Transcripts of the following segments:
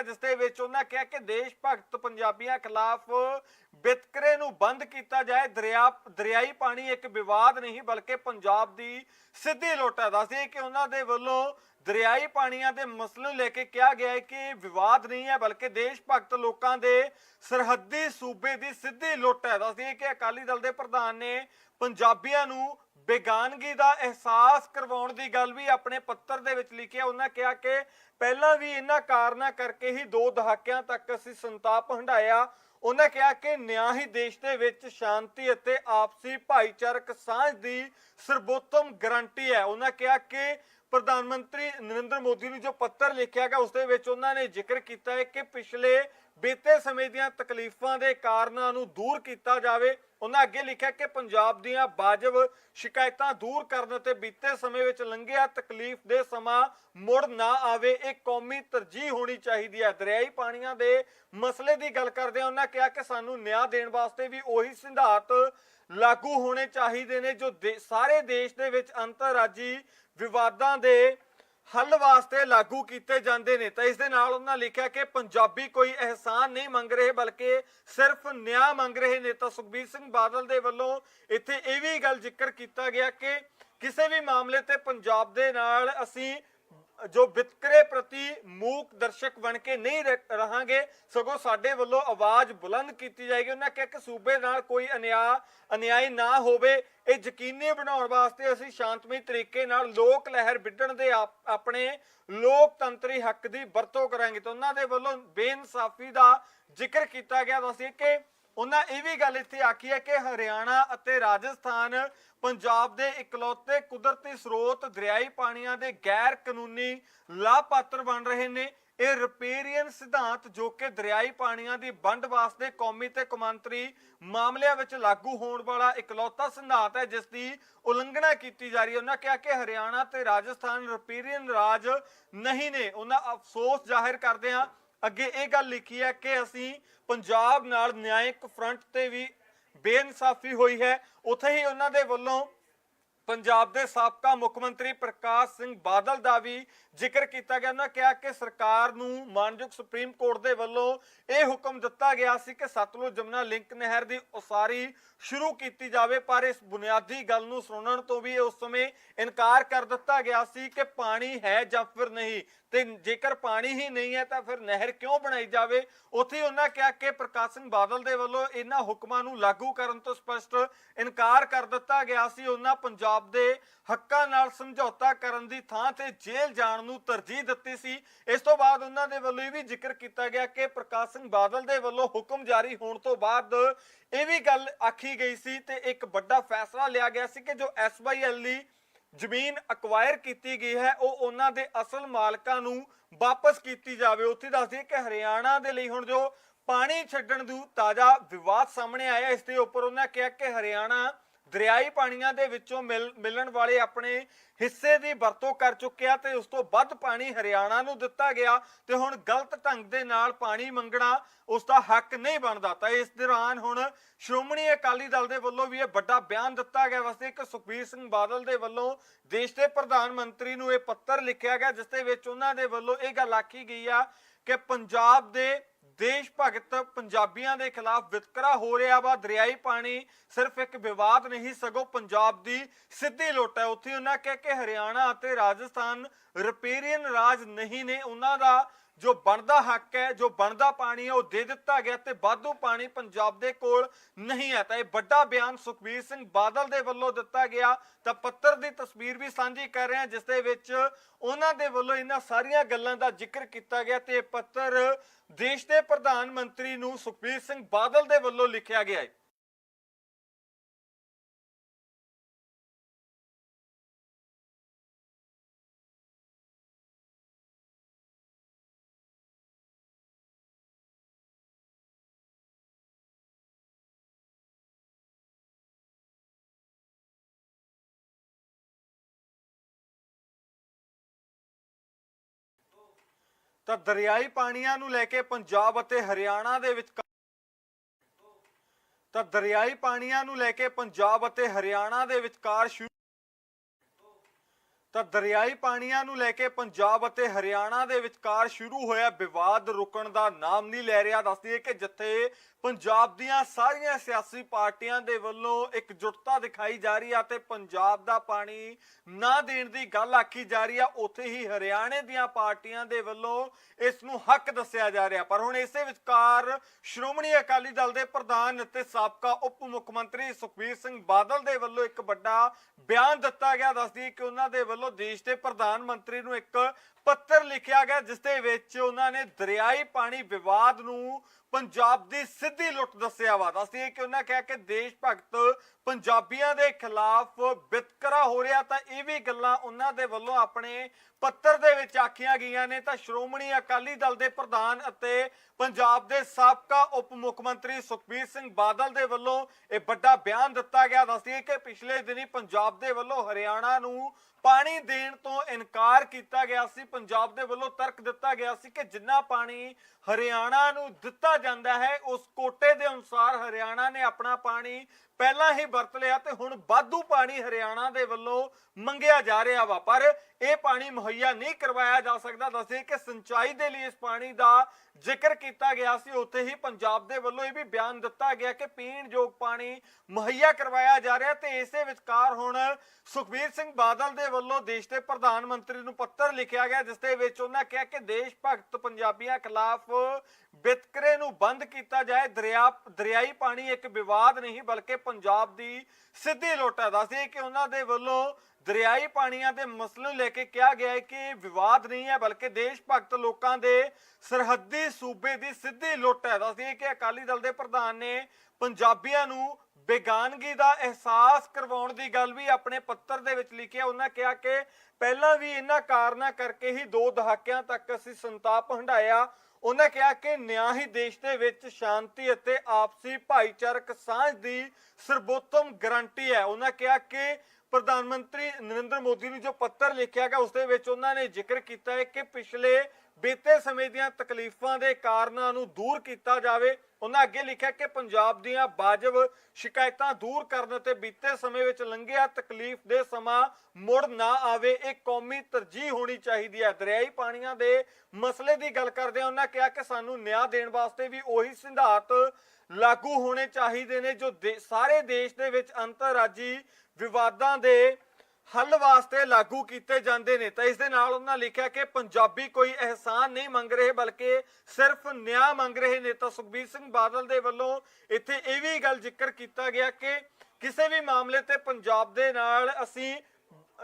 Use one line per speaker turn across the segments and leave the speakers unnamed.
ਗਿਆ ਜਿਸ ਦੇ ਵਿੱਚ ਉਹਨਾਂ ਕਿਹਾ ਕਿ ਦੇਸ਼ ਭਗਤ ਪੰਜਾਬੀਆਂ ਖਿਲਾਫ ਵਿਤਕਰੇ ਨੂੰ ਬੰਦ ਕੀਤਾ ਜਾਏ। ਦਰਿਆ, ਦਰਿਆਈ ਪਾਣੀ ਇੱਕ ਵਿਵਾਦ ਨਹੀਂ, ਬਲਕਿ ਪੰਜਾਬ ਦੀ ਸਿੱਧੀ ਲੁੱਟ ਹੈ। ਦੱਸਦੇ ਕਿ ਉਹਨਾਂ ਦੇ ਵੱਲੋਂ ਦਰਿਆਈ ਪਾਣੀਆਂ ਦੇ ਮਸਲੇ ਲੈ ਕੇ ਕਿਹਾ ਗਿਆ ਹੈ ਕਿ ਵਿਵਾਦ ਨਹੀਂ ਹੈ, ਬਲਕਿ ਦੇਸ਼ ਭਗਤ ਲੋਕਾਂ ਦੇ ਸਰਹੱਦੀ ਸੂਬੇ ਦੀ ਸਿੱਧੀ ਲੁੱਟ ਹੈ। ਦੱਸਦੇ ਕਿ ਅਕਾਲੀ ਦਲ ਦੇ ਪ੍ਰਧਾਨ ਨੇ ਪੰਜਾਬੀਆਂ ਨੂੰ ਬੇਗਾਨਗੀ ਦਾ ਅਹਿਸਾਸ ਕਰਵਾਉਣ ਦੀ ਗੱਲ ਵੀ ਆਪਣੇ ਪੱਤਰ ਦੇ ਵਿੱਚ ਲਿਖਿਆ ਉਹਨਾਂ ਕਿਹਾ ਕਿ ਪਹਿਲਾਂ ਵੀ ਇਹਨਾਂ ਕਾਰਨਾਂ ਕਰਕੇ ਹੀ ਦੋ ਦਹਾਕਿਆਂ ਤੱਕ ਅਸੀਂ ਸੰਤਾਪ ਹੰਢਾਇਆ। ਉਹਨਾਂ ਕਿਹਾ ਕਿ ਨਿਆਂ ਹੀ ਦੇਸ਼ ਦੇ ਵਿੱਚ ਸ਼ਾਂਤੀ ਅਤੇ ਆਪਸੀ ਭਾਈਚਾਰਕ ਸਾਂਝ ਦੀ ਸਰਬੋਤਮ ਗਰੰਟੀ ਹੈ। ਉਹਨਾਂ ਕਿਹਾ ਕਿ ਪ੍ਰਧਾਨ ਮੰਤਰੀ ਨਰਿੰਦਰ ਮੋਦੀ ਨੂੰ ਜੋ ਪੱਤਰ ਲਿਖਿਆ ਗਿਆ, ਉਸ ਦੇ ਵਿੱਚ ਉਹਨਾਂ ਨੇ ਜ਼ਿਕਰ ਕੀਤਾ ਹੈ ਕਿ ਪਿਛਲੇ ਬੀਤੇ ਸਮੇਂ ਦੀਆਂ ਤਕਲੀਫਾਂ ਦੇ ਕਾਰਨਾਂ ਨੂੰ ਦੂਰ ਕੀਤਾ ਜਾਵੇ। ਉਹਨਾਂ ਅੱਗੇ ਲਿਖਿਆ ਕਿ ਪੰਜਾਬ ਦੀਆਂ ਵਾਜਬ ਸ਼ਿਕਾਇਤਾਂ ਦੂਰ ਕਰਨ ਅਤੇ ਬੀਤੇ ਸਮੇਂ ਵਿੱਚ ਲੰਘਿਆ ਤਕਲੀਫ ਦੇ ਸਮਾਂ ਮੁੜ ਨਾ ਆਵੇ, ਇਹ ਕੌਮੀ ਤਰਜੀਹ ਹੋਣੀ ਚਾਹੀਦੀ ਹੈ। ਦਰਿਆਈ ਪਾਣੀਆਂ ਦੇ ਮਸਲੇ ਦੀ ਗੱਲ ਕਰਦੇ ਉਹਨਾਂ ਕਿਹਾ ਕਿ ਸਾਨੂੰ ਨਿਆਂ ਦੇਣ ਵਾਸਤੇ ਵੀ ਉਹੀ ਸਿਧਾਂਤ ਲਾਗੂ ਹੋਣੇ ਚਾਹੀਦੇ ਨੇ ਜੋ ਦੇ- ਸਾਰੇ ਦੇਸ਼ ਦੇ ਵਿੱਚ ਅੰਤਰਰਾਜੀ ਵਿਵਾਦਾਂ ਦੇ ਹੱਲ ਵਾਸਤੇ ਲਾਗੂ ਕੀਤੇ ਜਾਂਦੇ ਨੇ। ਤਾਂ ਇਸ ਦੇ ਨਾਲ ਉਹਨਾਂ ਲਿਖਿਆ ਕਿ ਪੰਜਾਬੀ ਕੋਈ ਅਹਿਸਾਨ ਨਹੀਂ ਮੰਗ ਰਹੇ, ਬਲਕਿ ਸਿਰਫ ਨਿਆਂ ਮੰਗ ਰਹੇ ਨੇ। ਤਾਂ ਸੁਖਬੀਰ ਸਿੰਘ ਬਾਦਲ ਦੇ ਵੱਲੋਂ ਇੱਥੇ ਇਹ ਵੀ ਗੱਲ ਜ਼ਿਕਰ ਕੀਤਾ ਗਿਆ ਕਿ ਕਿਸੇ ਵੀ ਮਾਮਲੇ ਤੇ ਪੰਜਾਬ ਦੇ ਨਾਲ ਅਸੀਂ ਜੋ ਵਿਤਕਰੇ ਪ੍ਰਤੀ ਮੂਕ ਦਰਸ਼ਕ ਬਣ ਕੇ ਨਹੀਂ ਰਹਾਂਗੇ, ਸਗੋਂ ਸਾਡੇ ਵੱਲੋਂ ਆਵਾਜ਼ ਬੁਲੰਦ ਕੀਤੀ ਜਾਏਗੀ। ਉਹਨਾਂ ਕਿਹਾ ਕਿ ਸੂਬੇ ਨਾਲ ਕੋਈ ਅਨਿਆ, ਅਨਿਆਈ ਨਾ ਹੋਵੇ। ਇਹ ਯਕੀਨੀ ਬਣਾਉਣ ਵਾਸਤੇ ਅਸੀਂ ਸ਼ਾਂਤਮਈ ਤਰੀਕੇ ਨਾਲ ਲੋਕ ਲਹਿਰ ਵਿੱਢਣ ਦੇ ਆਪਣੇ ਲੋਕਤੰਤਰੀ ਹੱਕ ਦੀ ਵਰਤੋਂ ਕਰਾਂਗੇ। ਤਾਂ ਉਹਨਾਂ ਦੇ ਵੱਲੋਂ ਬੇਇਨਸਾਫੀ ਦਾ ਜ਼ਿਕਰ ਕੀਤਾ ਗਿਆ। ਦੱਸਿਆ ਕਿ ਉਹਨਾਂ ਇਹ ਵੀ ਗੱਲ ਇੱਥੇ ਆਖੀ ਹੈ ਕਿ ਹਰਿਆਣਾ ਅਤੇ ਰਾਜਸਥਾਨ ਪੰਜਾਬ ਦੇ ਇਕਲੌਤੇ ਕੁਦਰਤੀ ਸਰੋਤ ਦਰਿਆਈ ਪਾਣੀਆਂ ਦੇ ਗੈਰ ਕਾਨੂੰਨੀ ਲਾਭਪਾਤਰ ਬਣ ਰਹੇ ਨੇ। ਇਹ ਰਿਪੇਰੀਅਨ ਸਿਧਾਂਤ ਜੋ ਕਿ ਦਰਿਆਈ ਪਾਣੀਆਂ ਦੀ ਵੰਡ ਵਾਸਤੇ ਕੌਮੀ ਤੇ ਕੌਮਾਂਤਰੀ ਮਾਮਲਿਆਂ ਵਿੱਚ ਲਾਗੂ ਹੋਣ ਵਾਲਾ ਇਕਲੌਤਾ ਸਿਧਾਂਤ ਹੈ, ਜਿਸ ਦੀ ਉਲੰਘਣਾ ਕੀਤੀ ਜਾ ਰਹੀ ਹੈ। ਉਹਨਾਂ ਕਿਹਾ ਕਿ ਹਰਿਆਣਾ ਤੇ ਰਾਜਸਥਾਨ ਰਿਪੇਰੀਅਨ ਰਾਜ ਨਹੀਂ ਨੇ। ਉਹਨਾਂ ਅਫਸੋਸ ਜ਼ਾਹਿਰ ਕਰਦੇ ਹਾਂ ਅੱਗੇ ਇਹ ਗੱਲ ਲਿਖੀ ਹੈ ਕਿ ਅਸੀਂ ਪੰਜਾਬ ਨਾਲ ਨਿਆਇਕ ਫਰੰਟ ਤੇ ਵੀ ਬੇਇਨਸਾਫੀ ਹੋਈ ਹੈ। ਉੱਥੇ ਹੀ ਉਹਨਾਂ ਦੇ ਵੱਲੋਂ ਪੰਜਾਬ ਦੇ ਸਾਬਕਾ ਮੁੱਖ ਮੰਤਰੀ ਪ੍ਰਕਾਸ਼ ਸਿੰਘ ਬਾਦਲ ਦਾ ਵੀ ਜ਼ਿਕਰ ਕੀਤਾ ਗਿਆ। ਉਹਨਾਂ ਕਿਹਾ ਕਿ ਸਰਕਾਰ ਨੂੰ ਮਾਨਯੋਗ ਸੁਪਰੀਮ ਕੋਰਟ ਦੇ ਵੱਲੋਂ ਇਹ ਹੁਕਮ ਦਿੱਤਾ ਗਿਆ ਸੀ ਕਿ ਸਤਲੁਜ ਜਮਨਾ ਲਿੰਕ ਨਹਿਰ ਦੀ ਉਸਾਰੀ ਸ਼ੁਰੂ ਕੀਤੀ ਜਾਵੇ, ਪਰ ਇਸ ਬੁਨਿਆਦੀ ਗੱਲ ਨੂੰ ਸੁਣਨ ਤੋਂ ਵੀ ਉਸ ਸਮੇਂ ਇਨਕਾਰ ਕਰ ਦਿੱਤਾ ਗਿਆ ਸੀ ਕਿ ਪਾਣੀ ਹੈ ਜਾਂ ਫਿਰ ਨਹੀਂ। ਤੇ ਜੇਕਰ ਪਾਣੀ ਹੀ ਨਹੀਂ ਹੈ ਤਾਂ ਫਿਰ ਨਹਿਰ ਕਿਉਂ ਬਣਾਈ ਜਾਵੇ? ਉੱਥੇ ਉਹਨਾਂ ਕਿਹਾ ਕਿ ਪ੍ਰਕਾਸ਼ ਸਿੰਘ ਬਾਦਲ ਦੇ ਵੱਲੋਂ ਇਹਨਾਂ ਹੁਕਮਾਂ ਨੂੰ ਲਾਗੂ ਕਰਨ ਤੋਂ ਸਪਸ਼ਟ ਇਨਕਾਰ ਕਰ ਦਿੱਤਾ ਗਿਆ ਸੀ। ਉਹਨਾਂ ਪੰਜਾਬ ਦੇ ਹੱਕਾਂ ਨਾਲ ਸਮਝੌਤਾ ਕਰਨ ਦੀ ਥਾਂ ਤੇ ਜੇਲ੍ਹ ਜਾਣ ਨੂੰ ਤਰਜੀਹ ਦਿੱਤੀ ਸੀ। ਇਸ ਤੋਂ ਬਾਅਦ ਉਹਨਾਂ ਦੇ ਵੱਲੋਂ ਇਹ ਵੀ ਜ਼ਿਕਰ ਕੀਤਾ ਗਿਆ ਕਿ ਪ੍ਰਕਾਸ਼ ਸਿੰਘ ਬਾਦਲ ਦੇ ਵੱਲੋਂ ਹੁਕਮ ਜਾਰੀ ਹੋਣ ਤੋਂ ਬਾਅਦ ਇਹ ਵੀ ਗੱਲ ਆਖੀ ਗਈ ਸੀ ਤੇ ਇੱਕ ਵੱਡਾ ਫੈਸਲਾ ਲਿਆ ਗਿਆ ਸੀ ਕਿ ਜੋ ਐਸਵਾਈਐਲ ਦੀ ਜ਼ਮੀਨ ਅਕਵਾਇਰ ਕੀਤੀ ਗਈ ਹੈ, ਉਹ ਉਹਨਾਂ ਦੇ ਅਸਲ ਮਾਲਕਾਂ ਨੂੰ ਵਾਪਸ ਕੀਤੀ ਜਾਵੇ। ਉੱਥੇ ਦੱਸਦੀ ਕਿ ਹਰਿਆਣਾ ਦੇ ਲਈ ਹੁਣ ਜੋ ਪਾਣੀ ਛੱਡਣ ਨੂੰ ਤਾਜ਼ਾ ਵਿਵਾਦ ਸਾਹਮਣੇ ਆਇਆ, ਇਸ ਦੇ ਉੱਪਰ ਉਹਨਾਂ ਕਿਹਾ ਕਿ ਹਰਿਆਣਾ ਦਰਿਆਈ ਪਾਣੀਆਂ ਦੇ ਵਿੱਚੋਂ ਮਿਲਣ ਵਾਲੇ ਆਪਣੇ ਹਿੱਸੇ ਦੀ ਵਰਤੋਂ ਕਰ ਚੁੱਕਿਆ ਤੇ ਉਸ ਤੋਂ ਵੱਧ ਪਾਣੀ ਹਰਿਆਣਾ ਨੂੰ ਦਿੱਤਾ ਗਿਆ ਤੇ ਹੁਣ ਗਲਤ ਢੰਗ ਦੇ ਨਾਲ ਪਾਣੀ ਮੰਗਣਾ ਉਸ ਦਾ ਹੱਕ ਨਹੀਂ ਬਣਦਾ। ਤਾਂ ਇਸ ਦੌਰਾਨ ਹੁਣ ਸ਼੍ਰੋਮਣੀ ਅਕਾਲੀ ਦਲ ਦੇ ਵੱਲੋਂ ਵੀ ਇਹ ਵੱਡਾ ਬਿਆਨ ਦਿੱਤਾ ਗਿਆ। ਵਸਤੇ ਇੱਕ ਸੁਖਬੀਰ ਸਿੰਘ ਬਾਦਲ ਦੇ ਵੱਲੋਂ ਦੇਸ਼ ਦੇ ਪ੍ਰਧਾਨ ਮੰਤਰੀ ਨੂੰ ਇਹ ਪੱਤਰ ਲਿਖਿਆ ਗਿਆ, ਜਿਸ ਦੇ ਵਿੱਚ ਉਹਨਾਂ ਦੇ ਵੱਲੋਂ ਇਹ ਗੱਲ ਆਖੀ ਗਈ ਆ ਕਿ ਪੰਜਾਬ ਦੇ ਦੇਸ਼ ਭਗਤ ਪੰਜਾਬੀਆਂ ਦੇ ਖਿਲਾਫ ਵਿਤਕਰਾ ਹੋ ਰਿਹਾ ਵਾ, ਦਰਿਆਈ ਪਾਣੀ ਸਿਰਫ ਇੱਕ ਵਿਵਾਦ ਨਹੀਂ, ਸਗੋਂ ਪੰਜਾਬ ਦੀ ਸਿੱਧੀ ਲੁੱਟ ਹੈ। ਉੱਥੇ ਉਹਨਾਂ ਕਹਿ ਕਿ ਹਰਿਆਣਾ ਅਤੇ ਰਾਜਸਥਾਨ ਰਿਪੇਰੀਅਨ ਰਾਜ ਨਹੀਂ ਨੇ, ਉਹਨਾਂ ਦਾ ਜੋ ਬਣਦਾ ਹੱਕ ਹੈ, ਜੋ ਬਣਦਾ ਪਾਣੀ ਹੈ, ਉਹ ਦੇ ਦਿੱਤਾ ਗਿਆ ਤੇ ਵਾਧੂ ਪਾਣੀ ਪੰਜਾਬ ਦੇ ਕੋਲ ਨਹੀਂ ਹੈ। ਤਾਂ ਇਹ ਵੱਡਾ ਬਿਆਨ ਸੁਖਬੀਰ ਸਿੰਘ ਬਾਦਲ ਦੇ ਵੱਲੋਂ ਦਿੱਤਾ ਗਿਆ। ਤਾਂ ਪੱਤਰ ਦੀ ਤਸਵੀਰ ਵੀ ਸਾਂਝੀ ਕਰ ਰਹੇ ਹਾਂ ਜਿਸ ਦੇ ਵਿੱਚ ਉਹਨਾਂ ਦੇ ਵੱਲੋਂ ਇਹਨਾਂ ਸਾਰੀਆਂ ਗੱਲਾਂ ਦਾ ਜ਼ਿਕਰ ਕੀਤਾ ਗਿਆ ਤੇ ਇਹ ਪੱਤਰ ਦੇਸ਼ ਦੇ ਪ੍ਰਧਾਨ ਮੰਤਰੀ ਨੂੰ ਸੁਖਬੀਰ ਸਿੰਘ ਬਾਦਲ ਦੇ ਵੱਲੋਂ ਲਿਖਿਆ ਗਿਆ ਹੈ। ਤਾਂ ਦਰਿਆਈ ਪਾਣੀਆਂ ਨੂੰ ਲੈ ਕੇ ਪੰਜਾਬ ਅਤੇ ਹਰਿਆਣਾ ਦੇ ਵਿੱਚ ਤਾਂ ਦਰਿਆਈ ਪਾਣੀਆਂ ਨੂੰ ਲੈ ਕੇ ਪੰਜਾਬ ਅਤੇ ਹਰਿਆਣਾ ਦੇ ਵਿਚਕਾਰ ਸ਼ੁਰੂ ਤਾਂ ਦਰਿਆਈ ਪਾਣੀਆਂ ਨੂੰ ਲੈ ਕੇ ਪੰਜਾਬ ਅਤੇ ਹਰਿਆਣਾ ਦੇ ਵਿਚਕਾਰ ਸ਼ੁਰੂ ਹੋਇਆ ਵਿਵਾਦ ਰੁਕਣ ਦਾ ਨਾਮ ਨਹੀਂ ਲੈ ਰਿਹਾ। ਦੱਸਦੀ ਹੈ ਕਿ ਜਿੱਥੇ ਪੰਜਾਬ ਦੀਆਂ ਸਾਰੀਆਂ ਸਿਆਸੀ ਪਾਰਟੀਆਂ ਦੇ ਵੱਲੋਂ ਇਕਜੁੱਟਤਾ ਦਿਖਾਈ ਜਾ ਰਹੀ ਹੈ ਤੇ ਪੰਜਾਬ ਦਾ ਪਾਣੀ ਨਾ ਦੇਣ ਦੀ ਗੱਲ ਆਖੀ ਜਾ ਰਹੀ ਆ, ਉੱਥੇ ਹੀ ਹਰਿਆਣੇ ਦੀਆਂ ਪਾਰਟੀਆਂ ਦੇ ਵੱਲੋਂ ਇਸ ਨੂੰ ਹੱਕ ਦੱਸਿਆ ਜਾ ਰਿਹਾ। ਪਰ ਹੁਣ ਇਸੇ ਵਿਚਕਾਰ ਸ਼੍ਰੋਮਣੀ ਅਕਾਲੀ ਦਲ ਦੇ ਪ੍ਰਧਾਨ ਅਤੇ ਸਾਬਕਾ ਉਪ ਮੁੱਖ ਮੰਤਰੀ ਸੁਖਬੀਰ ਸਿੰਘ ਬਾਦਲ ਦੇ ਵੱਲੋਂ ਇੱਕ ਵੱਡਾ ਬਿਆਨ ਦਿੱਤਾ ਗਿਆ। ਦੱਸਦੀ ਕਿ ਉਹਨਾਂ ਦੇ ਵੱਲੋਂ ਦੇਸ਼ ਦੇ ਪ੍ਰਧਾਨ ਮੰਤਰੀ ਨੂੰ ਇੱਕ ਪੱਤਰ ਲਿਖਿਆ ਗਿਆ, ਜਿਸ ਦੇ ਵਿੱਚ ਉਹਨਾਂ ਨੇ ਦਰਿਆਈ ਪਾਣੀ ਵਿਵਾਦ ਨੂੰ ਪੰਜਾਬ ਦੀ ਸਿੱਧੀ ਲੁੱਟ ਦੱਸਿਆ ਵਾ। ਦੱਸਦੀ ਹੈ ਕਿ ਉਹਨਾਂ ਕਿਹਾ ਕਿ ਦੇਸ਼ ਭਗਤ ਪੰਜਾਬੀਆਂ ਦੇ ਖਿਲਾਫ ਵਿਤਕਰਾ ਹੋ ਰਿਹਾ, ਤਾਂ ਇਹ ਵੀ ਗੱਲਾਂ ਉਹਨਾਂ ਦੇ ਵੱਲੋਂ ਆਪਣੇ ਪੱਤਰ ਦੇ ਵਿੱਚ ਆਖੀਆਂ ਗਈਆਂ ਨੇ ਤਾਂ ਸ਼੍ਰੋਮਣੀ ਅਕਾਲੀ ਦਲ ਦੇ ਪ੍ਰਧਾਨ ਅਤੇ ਪੰਜਾਬ ਦੇ ਸਾਬਕਾ ਉਪ ਮੁੱਖ ਮੰਤਰੀ ਸੁਖਬੀਰ ਸਿੰਘ ਬਾਦਲ ਦੇ ਵੱਲੋਂ ਇਹ ਵੱਡਾ ਬਿਆਨ ਦਿੱਤਾ ਗਿਆ। ਦੱਸਦੀ ਕਿ ਪਿਛਲੇ ਦਿਨੀ ਪੰਜਾਬ ਦੇ ਵੱਲੋਂ ਹਰਿਆਣਾ ਨੂੰ ਪਾਣੀ ਦੇਣ ਤੋਂ ਇਨਕਾਰ ਕੀਤਾ ਗਿਆ ਸੀ। ਪੰਜਾਬ ਦੇ ਵੱਲੋਂ ਤਰਕ ਦਿੱਤਾ ਗਿਆ ਸੀ ਕਿ ਜਿੰਨਾ ਪਾਣੀ ਹਰਿਆਣਾ ਨੂੰ ਦਿੱਤਾ ਜਾਂਦਾ ਹੈ, ਉਸ ਕੋਟੇ ਦੇ ਅਨੁਸਾਰ ਹਰਿਆਣਾ ਨੇ ਆਪਣਾ ਪਾਣੀ ਪਹਿਲਾਂ ਹੀ ਵਰਤ ਲਿਆ ਤੇ ਹੁਣ ਵਾਧੂ ਪਾਣੀ ਹਰਿਆਣਾ ਦੇ ਵੱਲੋਂ ਮੰਗਿਆ ਜਾ ਰਿਹਾ ਵਾ। ਪਰ ਇਹ ਪਾਣੀ ਮੁਹੱਈਆ ਨਹੀਂ ਕਰਵਾਇਆ ਜਾ ਸਕਦਾ। ਦੱਸੇ ਕਿ ਸਿੰਚਾਈ ਦੇ ਲਈ ਇਸ ਪਾਣੀ ਦਾ ਜ਼ਿਕਰ ਕੀਤਾ ਗਿਆ ਸੀ। ਉੱਥੇ ਹੀ ਪੰਜਾਬ ਦੇ ਵੱਲੋਂ ਇਹ ਵੀ ਬਿਆਨ ਦਿੱਤਾ ਗਿਆ ਕਿ ਪੀਣ ਯੋਗ ਪਾਣੀ ਮੁਹੱਈਆ ਕਰਵਾਇਆ ਜਾ ਰਿਹਾ ਤੇ ਇਸੇ ਵਿਚਕਾਰ ਹੁਣ ਸੁਖਬੀਰ ਸਿੰਘ ਬਾਦਲ ਦੇ ਵੱਲੋਂ ਦੇਸ਼ ਦੇ ਪ੍ਰਧਾਨ ਮੰਤਰੀ ਨੂੰ ਪੱਤਰ ਲਿਖਿਆ ਗਿਆ, ਜਿਸ ਦੇ ਵਿੱਚ ਉਹਨਾਂ ਕਿਹਾ ਕਿ ਦੇਸ਼ ਭਗਤ ਪੰਜਾਬੀਆਂ ਖਿਲਾਫ ਵਿਤਕਰੇ ਨੂੰ ਬੰਦ ਕੀਤਾ ਜਾਏ। ਦਰਿਆ, ਦਰਿਆਈ ਪਾਣੀ ਇੱਕ ਵਿਵਾਦ ਨਹੀਂ, ਬਲਕਿ ਪੰਜਾਬ ਦੀ ਸਿੱਧੀ ਲੁੱਟ ਹੈ। ਦੱਸਦੇ ਕਿ ਉਹਨਾਂ ਦੇ ਵੱਲੋਂ ਦਰਿਆਈ ਪਾਣੀਆਂ ਦੇ ਮਸਲੇ ਨੂੰ ਲੈ ਕੇ ਕਿਹਾ ਗਿਆ ਹੈ ਕਿ ਇਹ ਵਿਵਾਦ ਨਹੀਂ ਹੈ, ਬਲਕਿ ਦੇਸ਼ ਭਗਤ ਲੋਕਾਂ ਦੇ ਸਰਹੱਦੀ ਸੂਬੇ ਦੀ ਸਿੱਧੀ ਲੁੱਟ ਹੈ। ਦੱਸਦੇ ਕਿ ਅਕਾਲੀ ਦਲ ਦੇ ਪ੍ਰਧਾਨ ਨੇ ਪੰਜਾਬੀਆਂ ਨੂੰ ਬੇਗਾਨਗੀ ਦਾ ਅਹਿਸਾਸ ਕਰਵਾਉਣ ਦੀ ਗੱਲ ਵੀ ਆਪਣੇ ਪੱਤਰ ਦੇ ਵਿੱਚ ਲਿਖਿਆ ਉਹਨਾਂ ਕਿਹਾ ਕਿ ਪਹਿਲਾਂ ਵੀ ਇਹਨਾਂ ਕਾਰਨਾਂ ਕਰਕੇ ਹੀ ਦੋ ਦਹਾਕਿਆਂ ਤੱਕ ਅਸੀਂ ਸੰਤਾਪ ਹੰਡਾਇਆ ਉਹਨਾਂ ਕਿਹਾ ਕਿ ਨਿਆਂ ਹੀ ਦੇਸ਼ ਦੇ ਵਿੱਚ ਸ਼ਾਂਤੀ ਅਤੇ ਆਪਸੀ ਭਾਈਚਾਰਕ ਸਾਂਝ ਦੀ ਸਰਬੋਤਮ ਗਰੰਟੀ ਹੈ। ਉਹਨਾਂ ਕਿਹਾ ਕਿ ਪ੍ਰਧਾਨ ਮੰਤਰੀ ਨਰਿੰਦਰ ਮੋਦੀ ਨੂੰ ਜੋ ਪੱਤਰ ਲਿਖਿਆ ਗਿਆ, ਉਸ ਦੇ ਵਿੱਚ ਉਹਨਾਂ ਨੇ ਜ਼ਿਕਰ ਕੀਤਾ ਹੈ ਕਿ ਪਿਛਲੇ ਬੀਤੇ ਸਮੇਂ ਦੀਆਂ ਤਕਲੀਫਾਂ ਦੇ ਕਾਰਨਾਂ ਨੂੰ ਦੂਰ ਕੀਤਾ ਜਾਵੇ। ਉਹਨਾਂ ਅੱਗੇ ਲਿਖਿਆ ਕਿ ਪੰਜਾਬ ਦੀਆਂ ਵਾਜਬ ਸ਼ਿਕਾਇਤਾਂ ਦੂਰ ਕਰਨ ਤੇ ਬੀਤੇ ਸਮੇਂ ਵਿੱਚ ਲੰਘਿਆ ਤਕਲੀਫ ਦੇ ਸਮਾਂ ਮੁੜ ਨਾ ਆਵੇ, ਇਹ ਕੌਮੀ ਤਰਜੀਹ ਹੋਣੀ ਚਾਹੀਦੀ ਹੈ। ਦਰਿਆਈ ਪਾਣੀਆਂ ਦੇ ਮਸਲੇ ਦੀ ਗੱਲ ਕਰਦੇ ਉਹਨਾਂ ਕਿਹਾ ਕਿ ਸਾਨੂੰ ਨਿਆਂ ਦੇਣ ਵਾਸਤੇ ਵੀ ਉਹੀ ਸਿਧਾਂਤ ਲਾਗੂ ਹੋਣੇ ਚਾਹੀਦੇ ਨੇ ਜੋ ਦੇ- ਸਾਰੇ ਦੇਸ਼ ਦੇ ਵਿੱਚ ਅੰਤਰਰਾਜੀ ਵਿਵਾਦਾਂ ਦੇ ਹੱਲ ਵਾਸਤੇ ਲਾਗੂ ਕੀਤੇ ਜਾਂਦੇ ਨੇ। ਤਾਂ ਇਸ ਦੇ ਨਾਲ ਉਹਨਾਂ ਲਿਖਿਆ ਕਿ ਪੰਜਾਬੀ ਕੋਈ ਅਹਿਸਾਨ ਨਹੀਂ ਮੰਗ ਰਹੇ, ਬਲਕਿ ਸਿਰਫ ਨਿਆਂ ਮੰਗ ਰਹੇ ਨੇ। ਤਾਂ ਸੁਖਬੀਰ ਸਿੰਘ ਬਾਦਲ ਦੇ ਵੱਲੋਂ ਇੱਥੇ ਇਹ ਵੀ ਗੱਲ ਜ਼ਿਕਰ ਕੀਤਾ ਗਿਆ ਕਿ ਕਿਸੇ ਵੀ ਮਾਮਲੇ ਤੇ ਪੰਜਾਬ ਦੇ ਨਾਲ ਅਸੀਂ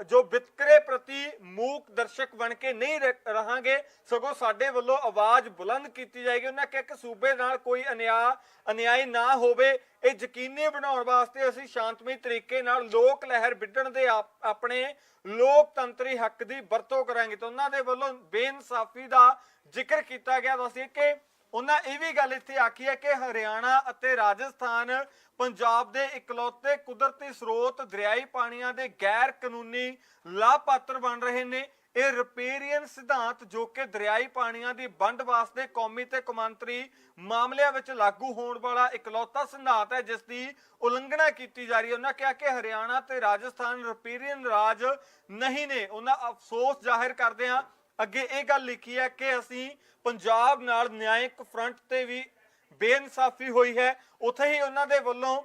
ਜੋ ਵਿਤਕਰੇ ਪ੍ਰਤੀ ਮੂਕ ਦਰਸ਼ਕ ਬਣ ਕੇ ਨਹੀਂ ਰਹਾਂਗੇ, ਸਗੋਂ ਸਾਡੇ ਵੱਲੋਂ ਆਵਾਜ਼ ਬੁਲੰਦ ਕੀਤੀ ਜਾਏਗੀ। ਉਹਨਾਂ ਕਿਹਾ ਕਿ ਸੂਬੇ ਨਾਲ ਕੋਈ ਅਨਿਆ ਅਨਿਆਏ ਨਾ ਹੋਵੇ। ਇਹ ਯਕੀਨੀ ਬਣਾਉਣ ਵਾਸਤੇ ਅਸੀਂ ਸ਼ਾਂਤਮਈ ਤਰੀਕੇ ਨਾਲ ਲੋਕ ਲਹਿਰ ਵਿੱਢਣ ਦੇ ਆਪਣੇ ਲੋਕਤੰਤਰੀ ਹੱਕ ਦੀ ਵਰਤੋਂ ਕਰਾਂਗੇ। ਤਾਂ ਉਹਨਾਂ ਦੇ ਵੱਲੋਂ ਬੇਇਨਸਾਫੀ ਦਾ ਜ਼ਿਕਰ ਕੀਤਾ ਗਿਆ। ਦੱਸਿਆ ਕਿ ਉਹਨਾਂ ਇਹ ਵੀ ਗੱਲ ਇੱਥੇ ਆਖੀ ਹੈ ਕਿ ਹਰਿਆਣਾ ਅਤੇ ਰਾਜਸਥਾਨ ਪੰਜਾਬ ਦੇ ਇਕਲੌਤੇ ਕੁਦਰਤੀ ਸਰੋਤ ਦਰਿਆਈ ਪਾਣੀਆਂ ਦੇ ਗੈਰ ਕਾਨੂੰਨੀ ਲਾਭਪਾਤਰ ਬਣ ਰਹੇ ਨੇ। ਇਹ ਰਿਪੇਰੀਅਨ ਸਿਧਾਂਤ ਜੋ ਕਿ ਦਰਿਆਈ ਪਾਣੀਆਂ ਦੀ ਵੰਡ ਵਾਸਤੇ ਕੌਮੀ ਤੇ ਕੌਮਾਂਤਰੀ ਮਾਮਲਿਆਂ ਵਿੱਚ ਲਾਗੂ ਹੋਣ ਵਾਲਾ ਇਕਲੌਤਾ ਸਿਧਾਂਤ ਹੈ, ਜਿਸ ਦੀ ਉਲੰਘਣਾ ਕੀਤੀ ਜਾ ਰਹੀ ਹੈ। ਉਹਨਾਂ ਕਿਹਾ ਕਿ ਹਰਿਆਣਾ ਤੇ ਰਾਜਸਥਾਨ ਰਿਪੇਰੀਅਨ ਰਾਜ ਨਹੀਂ ਨੇ। ਉਹਨਾਂ ਅਫਸੋਸ ਜ਼ਾਹਿਰ ਕਰਦੇ ਹਾਂ ਅੱਗੇ ਇਹ ਗੱਲ ਲਿਖੀ ਹੈ ਕਿ ਅਸੀਂ ਪੰਜਾਬ ਨਾਲ ਨਿਆਇਕ ਫਰੰਟ ਤੇ ਵੀ ਬੇਇਨਸਾਫੀ ਹੋਈ ਹੈ। ਉੱਥੇ ਹੀ ਉਹਨਾਂ ਦੇ ਵੱਲੋਂ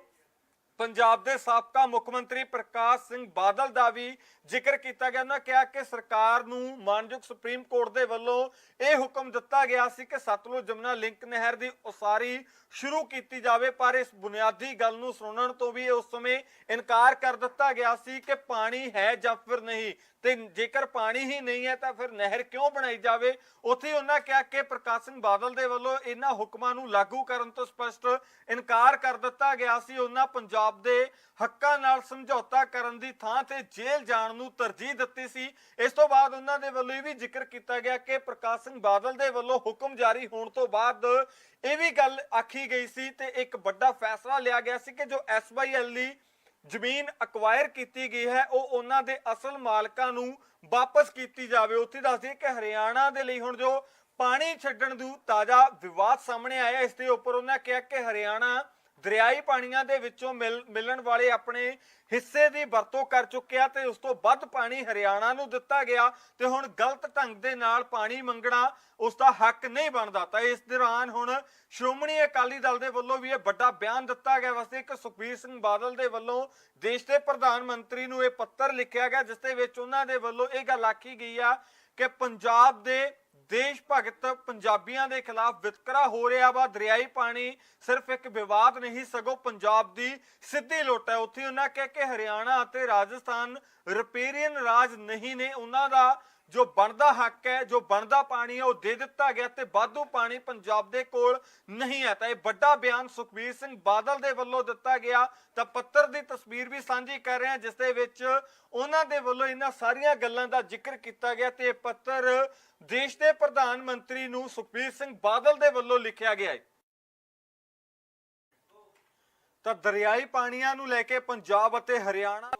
ਪੰਜਾਬ ਦੇ ਸਾਬਕਾ ਮੁੱਖ ਮੰਤਰੀ ਪ੍ਰਕਾਸ਼ ਸਿੰਘ ਬਾਦਲ ਦਾ ਵੀ ਜ਼ਿਕਰ ਕੀਤਾ ਗਿਆ ਉਹਨਾਂ ਕਿਹਾ ਕਿ ਸਰਕਾਰ ਨੂੰ ਮਾਨਯੋਗ ਸੁਪਰੀਮ ਕੋਰਟ ਦੇ ਵੱਲੋਂ ਇਹ ਹੁਕਮ ਦਿੱਤਾ ਗਿਆ ਸੀ ਕਿ ਸਤਲੁਜ ਜਮਨਾ ਲਿੰਕ ਨਹਿਰ ਦੀ ਉਸਾਰੀ ਸ਼ੁਰੂ ਕੀਤੀ ਜਾਵੇ, ਪਰ ਇਸ ਬੁਨਿਆਦੀ ਗੱਲ ਨੂੰ ਸੁਣਨ ਤੋਂ ਵੀ ਉਸ ਸਮੇਂ ਇਨਕਾਰ ਕਰ ਦਿੱਤਾ ਗਿਆ ਸੀ ਕਿ ਪਾਣੀ ਹੈ ਜਾਂ ਫਿਰ ਨਹੀਂ। ਤੇ ਜੇਕਰ ਪਾਣੀ ਹੀ ਨਹੀਂ ਹੈ, ਤਾਂ ਫਿਰ ਨਹਿਰ ਕਿਉਂ ਬਣਾਈ ਜਾਵੇ? ਉੱਥੇ ਉਹਨਾਂ ਕਿਹਾ ਕਿ ਪ੍ਰਕਾਸ਼ ਸਿੰਘ ਬਾਦਲ ਦੇ ਵੱਲੋਂ ਇਹਨਾਂ ਹੁਕਮਾਂ ਨੂੰ ਲਾਗੂ ਕਰਨ ਤੋਂ ਸਪਸ਼ਟ ਇਨਕਾਰ ਕਰ ਦਿੱਤਾ ਗਿਆ ਸੀ। ਉਹਨਾਂ ਪੰਜਾਬ ਦੇ ਹੱਕਾਂ ਨਾਲ ਸਮਝੌਤਾ ਕਰਨ ਦੀ ਥਾਂ ਤੇ ਜੇਲ੍ਹ ਜਾਣ ਨੂੰ ਤਰਜੀਹ ਦਿੱਤੀ ਸੀ। ਇਸ ਤੋਂ ਬਾਅਦ ਉਹਨਾਂ ਦੇ ਵੱਲੋਂ ਇਹ ਵੀ ਜ਼ਿਕਰ ਕੀਤਾ ਗਿਆ ਕਿ ਪ੍ਰਕਾਸ਼ ਸਿੰਘ ਬਾਦਲ ਦੇ ਵੱਲੋਂ ਹੁਕਮ ਜਾਰੀ ਹੋਣ ਤੋਂ ਬਾਅਦ ਇਹ ਵੀ ਗੱਲ ਆਖੀ ਗਈ ਸੀ ਤੇ ਇੱਕ ਵੱਡਾ ਫੈਸਲਾ ਲਿਆ ਗਿਆ ਸੀ ਕਿ ਜੋ ਐਸਵਾਈਐਲ ਦੀ ਜ਼ਮੀਨ ਅਕਵਾਇਰ ਕੀਤੀ ਗਈ ਹੈ, ਉਹ ਉਹਨਾਂ ਦੇ ਅਸਲ ਮਾਲਕਾਂ ਨੂੰ ਵਾਪਸ ਕੀਤੀ ਜਾਵੇ। ਉੱਥੇ ਦੱਸਦੇ ਕਿ ਹਰਿਆਣਾ ਦੇ ਲਈ ਹੁਣ ਜੋ ਪਾਣੀ ਛੱਡਣ ਦਾ ਤਾਜ਼ਾ ਵਿਵਾਦ ਸਾਹਮਣੇ ਆਇਆ, ਇਸ ਦੇ ਉੱਪਰ ਉਹਨਾਂ ਕਿਹਾ ਕਿ ਹਰਿਆਣਾ ਦਰਿਆਈ ਪਾਣੀਆਂ ਦੇ ਵਿੱਚੋਂ ਮਿਲ- ਮਿਲਣ ਵਾਲੇ ਆਪਣੇ ਹਿੱਸੇ ਦੀ ਵਰਤੋਂ ਕਰ ਚੁੱਕਿਆ ਤੇ ਉਸ ਤੋਂ ਵੱਧ ਪਾਣੀ ਹਰਿਆਣਾ ਨੂੰ ਦਿੱਤਾ ਗਿਆ ਤੇ ਹੁਣ ਗਲਤ ਢੰਗ ਦੇ ਨਾਲ ਪਾਣੀ ਮੰਗਣਾ ਉਸ ਦਾ ਹੱਕ ਨਹੀਂ ਬਣਦਾ। ਤਾਂ ਇਸ ਦੌਰਾਨ ਹੁਣ ਸ਼੍ਰੋਮਣੀ ਅਕਾਲੀ ਦਲ ਦੇ ਵੱਲੋਂ ਵੀ ਇਹ ਵੱਡਾ ਬਿਆਨ ਦਿੱਤਾ ਗਿਆ। ਵਸਤੇ ਇੱਕ ਸੁਖਬੀਰ ਸਿੰਘ ਬਾਦਲ ਦੇ ਵੱਲੋਂ ਦੇਸ਼ ਦੇ ਪ੍ਰਧਾਨ ਮੰਤਰੀ ਨੂੰ ਇਹ ਪੱਤਰ ਲਿਖਿਆ ਗਿਆ, ਜਿਸ ਦੇ ਵਿੱਚ ਉਹਨਾਂ ਦੇ ਵੱਲੋਂ ਇਹ ਗੱਲ ਆਖੀ ਗਈ ਆ ਕਿ ਪੰਜਾਬ ਦੇ ਦੇਸ਼ ਭਗਤ ਪੰਜਾਬੀਆਂ ਦੇ ਖਿਲਾਫ ਵਿਤਕਰਾ ਹੋ ਰਿਹਾ ਵਾ, ਦਰਿਆਈ ਪਾਣੀ ਸਿਰਫ ਇੱਕ ਵਿਵਾਦ ਨਹੀਂ, ਸਗੋਂ ਪੰਜਾਬ ਦੀ ਸਿੱਧੀ ਲੁੱਟ ਹੈ। ਉੱਥੇ ਉਹਨਾਂ ਕਹਿ ਕੇ ਹਰਿਆਣਾ ਅਤੇ ਰਾਜਸਥਾਨ ਰਿਪੇਰੀਅਨ ਰਾਜ ਨਹੀਂ ਨੇ, ਉਹਨਾਂ ਦਾ ਜੋ ਬਣਦਾ ਹੱਕ ਹੈ, ਜੋ ਬਣਦਾ ਪਾਣੀ ਹੈ, ਉਹ ਦੇ ਦਿੱਤਾ ਗਿਆ ਤੇ ਵਾਧੂ ਪਾਣੀ ਪੰਜਾਬ ਦੇ ਕੋਲ ਨਹੀਂ ਹੈ। ਤਾਂ ਇਹ ਵੱਡਾ ਬਿਆਨ ਸੁਖਬੀਰ ਸਿੰਘ ਬਾਦਲ ਦੇ ਵੱਲੋਂ ਦਿੱਤਾ ਗਿਆ। ਤਾਂ ਪੱਤਰ ਦੀ ਤਸਵੀਰ ਵੀ ਸਾਂਝੀ ਕਰ ਰਹੇ ਹਾਂ ਜਿਸ ਦੇ ਵਿੱਚ ਉਹਨਾਂ ਦੇ ਵੱਲੋਂ ਇਹਨਾਂ ਸਾਰੀਆਂ ਗੱਲਾਂ ਦਾ ਜ਼ਿਕਰ ਕੀਤਾ ਗਿਆ ਤੇ ਇਹ ਪੱਤਰ ਦੇਸ਼ ਦੇ ਪ੍ਰਧਾਨ ਮੰਤਰੀ ਨੂੰ ਸੁਖਬੀਰ ਸਿੰਘ ਬਾਦਲ ਦੇ ਵੱਲੋਂ ਲਿਖਿਆ ਗਿਆ ਹੈ। ਤਾਂ ਦਰਿਆਈ ਪਾਣੀਆਂ ਨੂੰ ਲੈ ਕੇ ਪੰਜਾਬ ਅਤੇ ਹਰਿਆਣਾ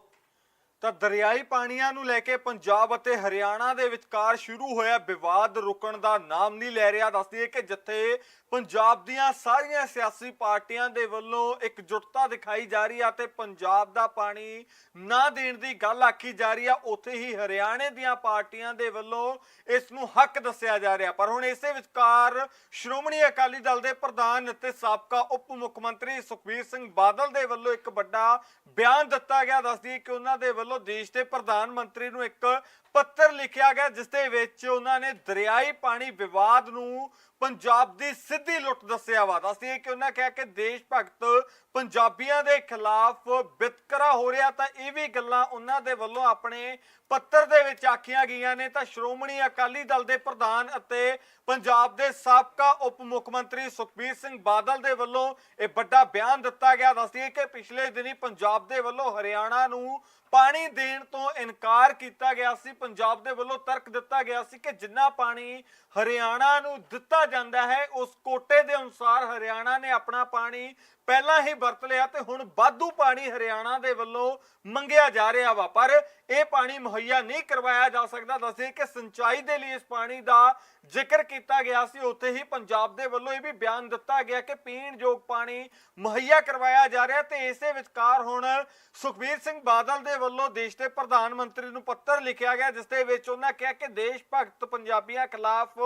ਤਾਂ ਦਰਿਆਈ ਪਾਣੀਆਂ ਨੂੰ ਲੈ ਕੇ ਪੰਜਾਬ ਅਤੇ ਹਰਿਆਣਾ ਦੇ ਵਿਚਕਾਰ ਸ਼ੁਰੂ ਹੋਇਆ ਵਿਵਾਦ ਰੁਕਣ ਦਾ ਨਾਮ ਨਹੀਂ ਲੈ ਰਿਹਾ। ਦੱਸਦੀਏ ਕਿ ਜਿੱਥੇ ਪੰਜਾਬ ਦੀਆਂ ਸਾਰੀਆਂ ਸਿਆਸੀ ਪਾਰਟੀਆਂ ਦੇ ਵੱਲੋਂ ਇਕਜੁੱਟਤਾ ਦਿਖਾਈ ਜਾ ਰਹੀ ਹੈ ਤੇ ਪੰਜਾਬ ਦਾ ਪਾਣੀ ਨਾ ਦੇਣ ਦੀ ਗੱਲ ਆਖੀ ਜਾ ਰਹੀ ਆ, ਉੱਥੇ ਹੀ ਹਰਿਆਣੇ ਦੀਆਂ ਪਾਰਟੀਆਂ ਦੇ ਵੱਲੋਂ ਇਸ ਨੂੰ ਹੱਕ ਦੱਸਿਆ ਜਾ ਰਿਹਾ। ਪਰ ਹੁਣ ਇਸੇ ਵਿਚਕਾਰ ਸ਼੍ਰੋਮਣੀ ਅਕਾਲੀ ਦਲ ਦੇ ਪ੍ਰਧਾਨ ਅਤੇ ਸਾਬਕਾ ਉਪ ਮੁੱਖ ਮੰਤਰੀ ਸੁਖਬੀਰ ਸਿੰਘ ਬਾਦਲ ਦੇ ਵੱਲੋਂ ਇੱਕ ਵੱਡਾ ਬਿਆਨ ਦਿੱਤਾ ਗਿਆ। ਦੱਸਦੀ ਕਿ ਉਹਨਾਂ ਦੇ ਵੱਲੋਂ ਦੇਸ਼ ਦੇ ਪ੍ਰਧਾਨ ਮੰਤਰੀ ਨੂੰ ਇੱਕ ਪੱਤਰ ਲਿਖਿਆ ਗਿਆ, ਜਿਸ ਦੇ ਵਿੱਚ ਉਹਨਾਂ ਨੇ ਦਰਿਆਈ ਪਾਣੀ ਵਿਵਾਦ ਨੂੰ ਪੰਜਾਬ ਦੀ ਸਿੱਧੀ ਲੁੱਟ ਦੱਸਿਆ ਵਾ। ਦੱਸਦੀ ਕਿ ਉਹਨਾਂ ਕਿਹਾ ਕਿ ਦੇਸ਼ ਭਗਤ ਪੰਜਾਬੀਆਂ ਦੇ ਖਿਲਾਫ ਵਿਤਕਰਾ ਹੋ ਰਿਹਾ, ਤਾਂ ਇਹ ਵੀ ਗੱਲਾਂ ਉਹਨਾਂ ਦੇ ਵੱਲੋਂ ਆਪਣੇ ਪੱਤਰ ਦੇ ਵਿੱਚ ਆਖੀਆਂ ਗਈਆਂ ਨੇ। ਤਾਂ ਸ਼੍ਰੋਮਣੀ ਅਕਾਲੀ ਦਲ ਦੇ ਪ੍ਰਧਾਨ ਅਤੇ ਪੰਜਾਬ ਦੇ ਸਾਬਕਾ ਉਪ ਮੁੱਖ ਮੰਤਰੀ ਸੁਖਬੀਰ ਸਿੰਘ ਬਾਦਲ ਦੇ ਵੱਲੋਂ ਇਹ ਵੱਡਾ ਬਿਆਨ ਦਿੱਤਾ ਗਿਆ। ਦੱਸਦੀ ਕਿ ਪਿਛਲੇ ਦਿਨੀ ਪੰਜਾਬ ਦੇ ਵੱਲੋਂ ਹਰਿਆਣਾ ਨੂੰ ਪਾਣੀ ਦੇਣ ਤੋਂ ਇਨਕਾਰ ਕੀਤਾ ਗਿਆ ਸੀ। ਪੰਜਾਬ ਦੇ ਵੱਲੋਂ ਤਰਕ ਦਿੱਤਾ ਗਿਆ ਸੀ ਕਿ ਜਿੰਨਾ ਪਾਣੀ ਹਰਿਆਣਾ ਨੂੰ ਦਿੱਤਾ ਜਾਂਦਾ ਹੈ, ਉਸ ਕੋਟੇ ਦੇ ਅਨੁਸਾਰ ਹਰਿਆਣਾ ਨੇ ਆਪਣਾ ਪਾਣੀ ਪਹਿਲਾਂ ਹੀ ਵਰਤ ਲਿਆ ਤੇ ਹੁਣ ਵਾਧੂ ਪਾਣੀ ਹਰਿਆਣਾ ਦੇ ਵੱਲੋਂ ਮੰਗਿਆ ਜਾ ਰਿਹਾ ਵਾ। ਪਰ ਇਹ ਪਾਣੀ ਮੁਹੱਈਆ ਨਹੀਂ ਕਰਵਾਇਆ ਜਾ ਸਕਦਾ। ਦੱਸੇ ਕਿ ਸਿੰਚਾਈ ਦੇ ਲਈ ਇਸ ਪਾਣੀ ਦਾ ਜ਼ਿਕਰ ਕੀਤਾ ਗਿਆ ਸੀ। ਉੱਥੇ ਹੀ ਪੰਜਾਬ ਦੇ ਵੱਲੋਂ ਇਹ ਵੀ ਬਿਆਨ ਦਿੱਤਾ ਗਿਆ ਕਿ ਪੀਣ ਯੋਗ ਪਾਣੀ ਮੁਹੱਈਆ ਕਰਵਾਇਆ ਜਾ ਰਿਹਾ ਤੇ ਇਸੇ ਵਿਚਕਾਰ ਹੁਣ ਸੁਖਬੀਰ ਸਿੰਘ ਬਾਦਲ ਦੇ ਵੱਲੋਂ ਦੇਸ਼ ਦੇ ਪ੍ਰਧਾਨ ਮੰਤਰੀ ਨੂੰ ਪੱਤਰ ਲਿਖਿਆ ਗਿਆ, ਜਿਸ ਦੇ ਵਿੱਚ ਉਹਨਾਂ ਕਿਹਾ ਕਿ ਦੇਸ਼ ਭਗਤ ਪੰਜਾਬੀਆਂ ਖਿਲਾਫ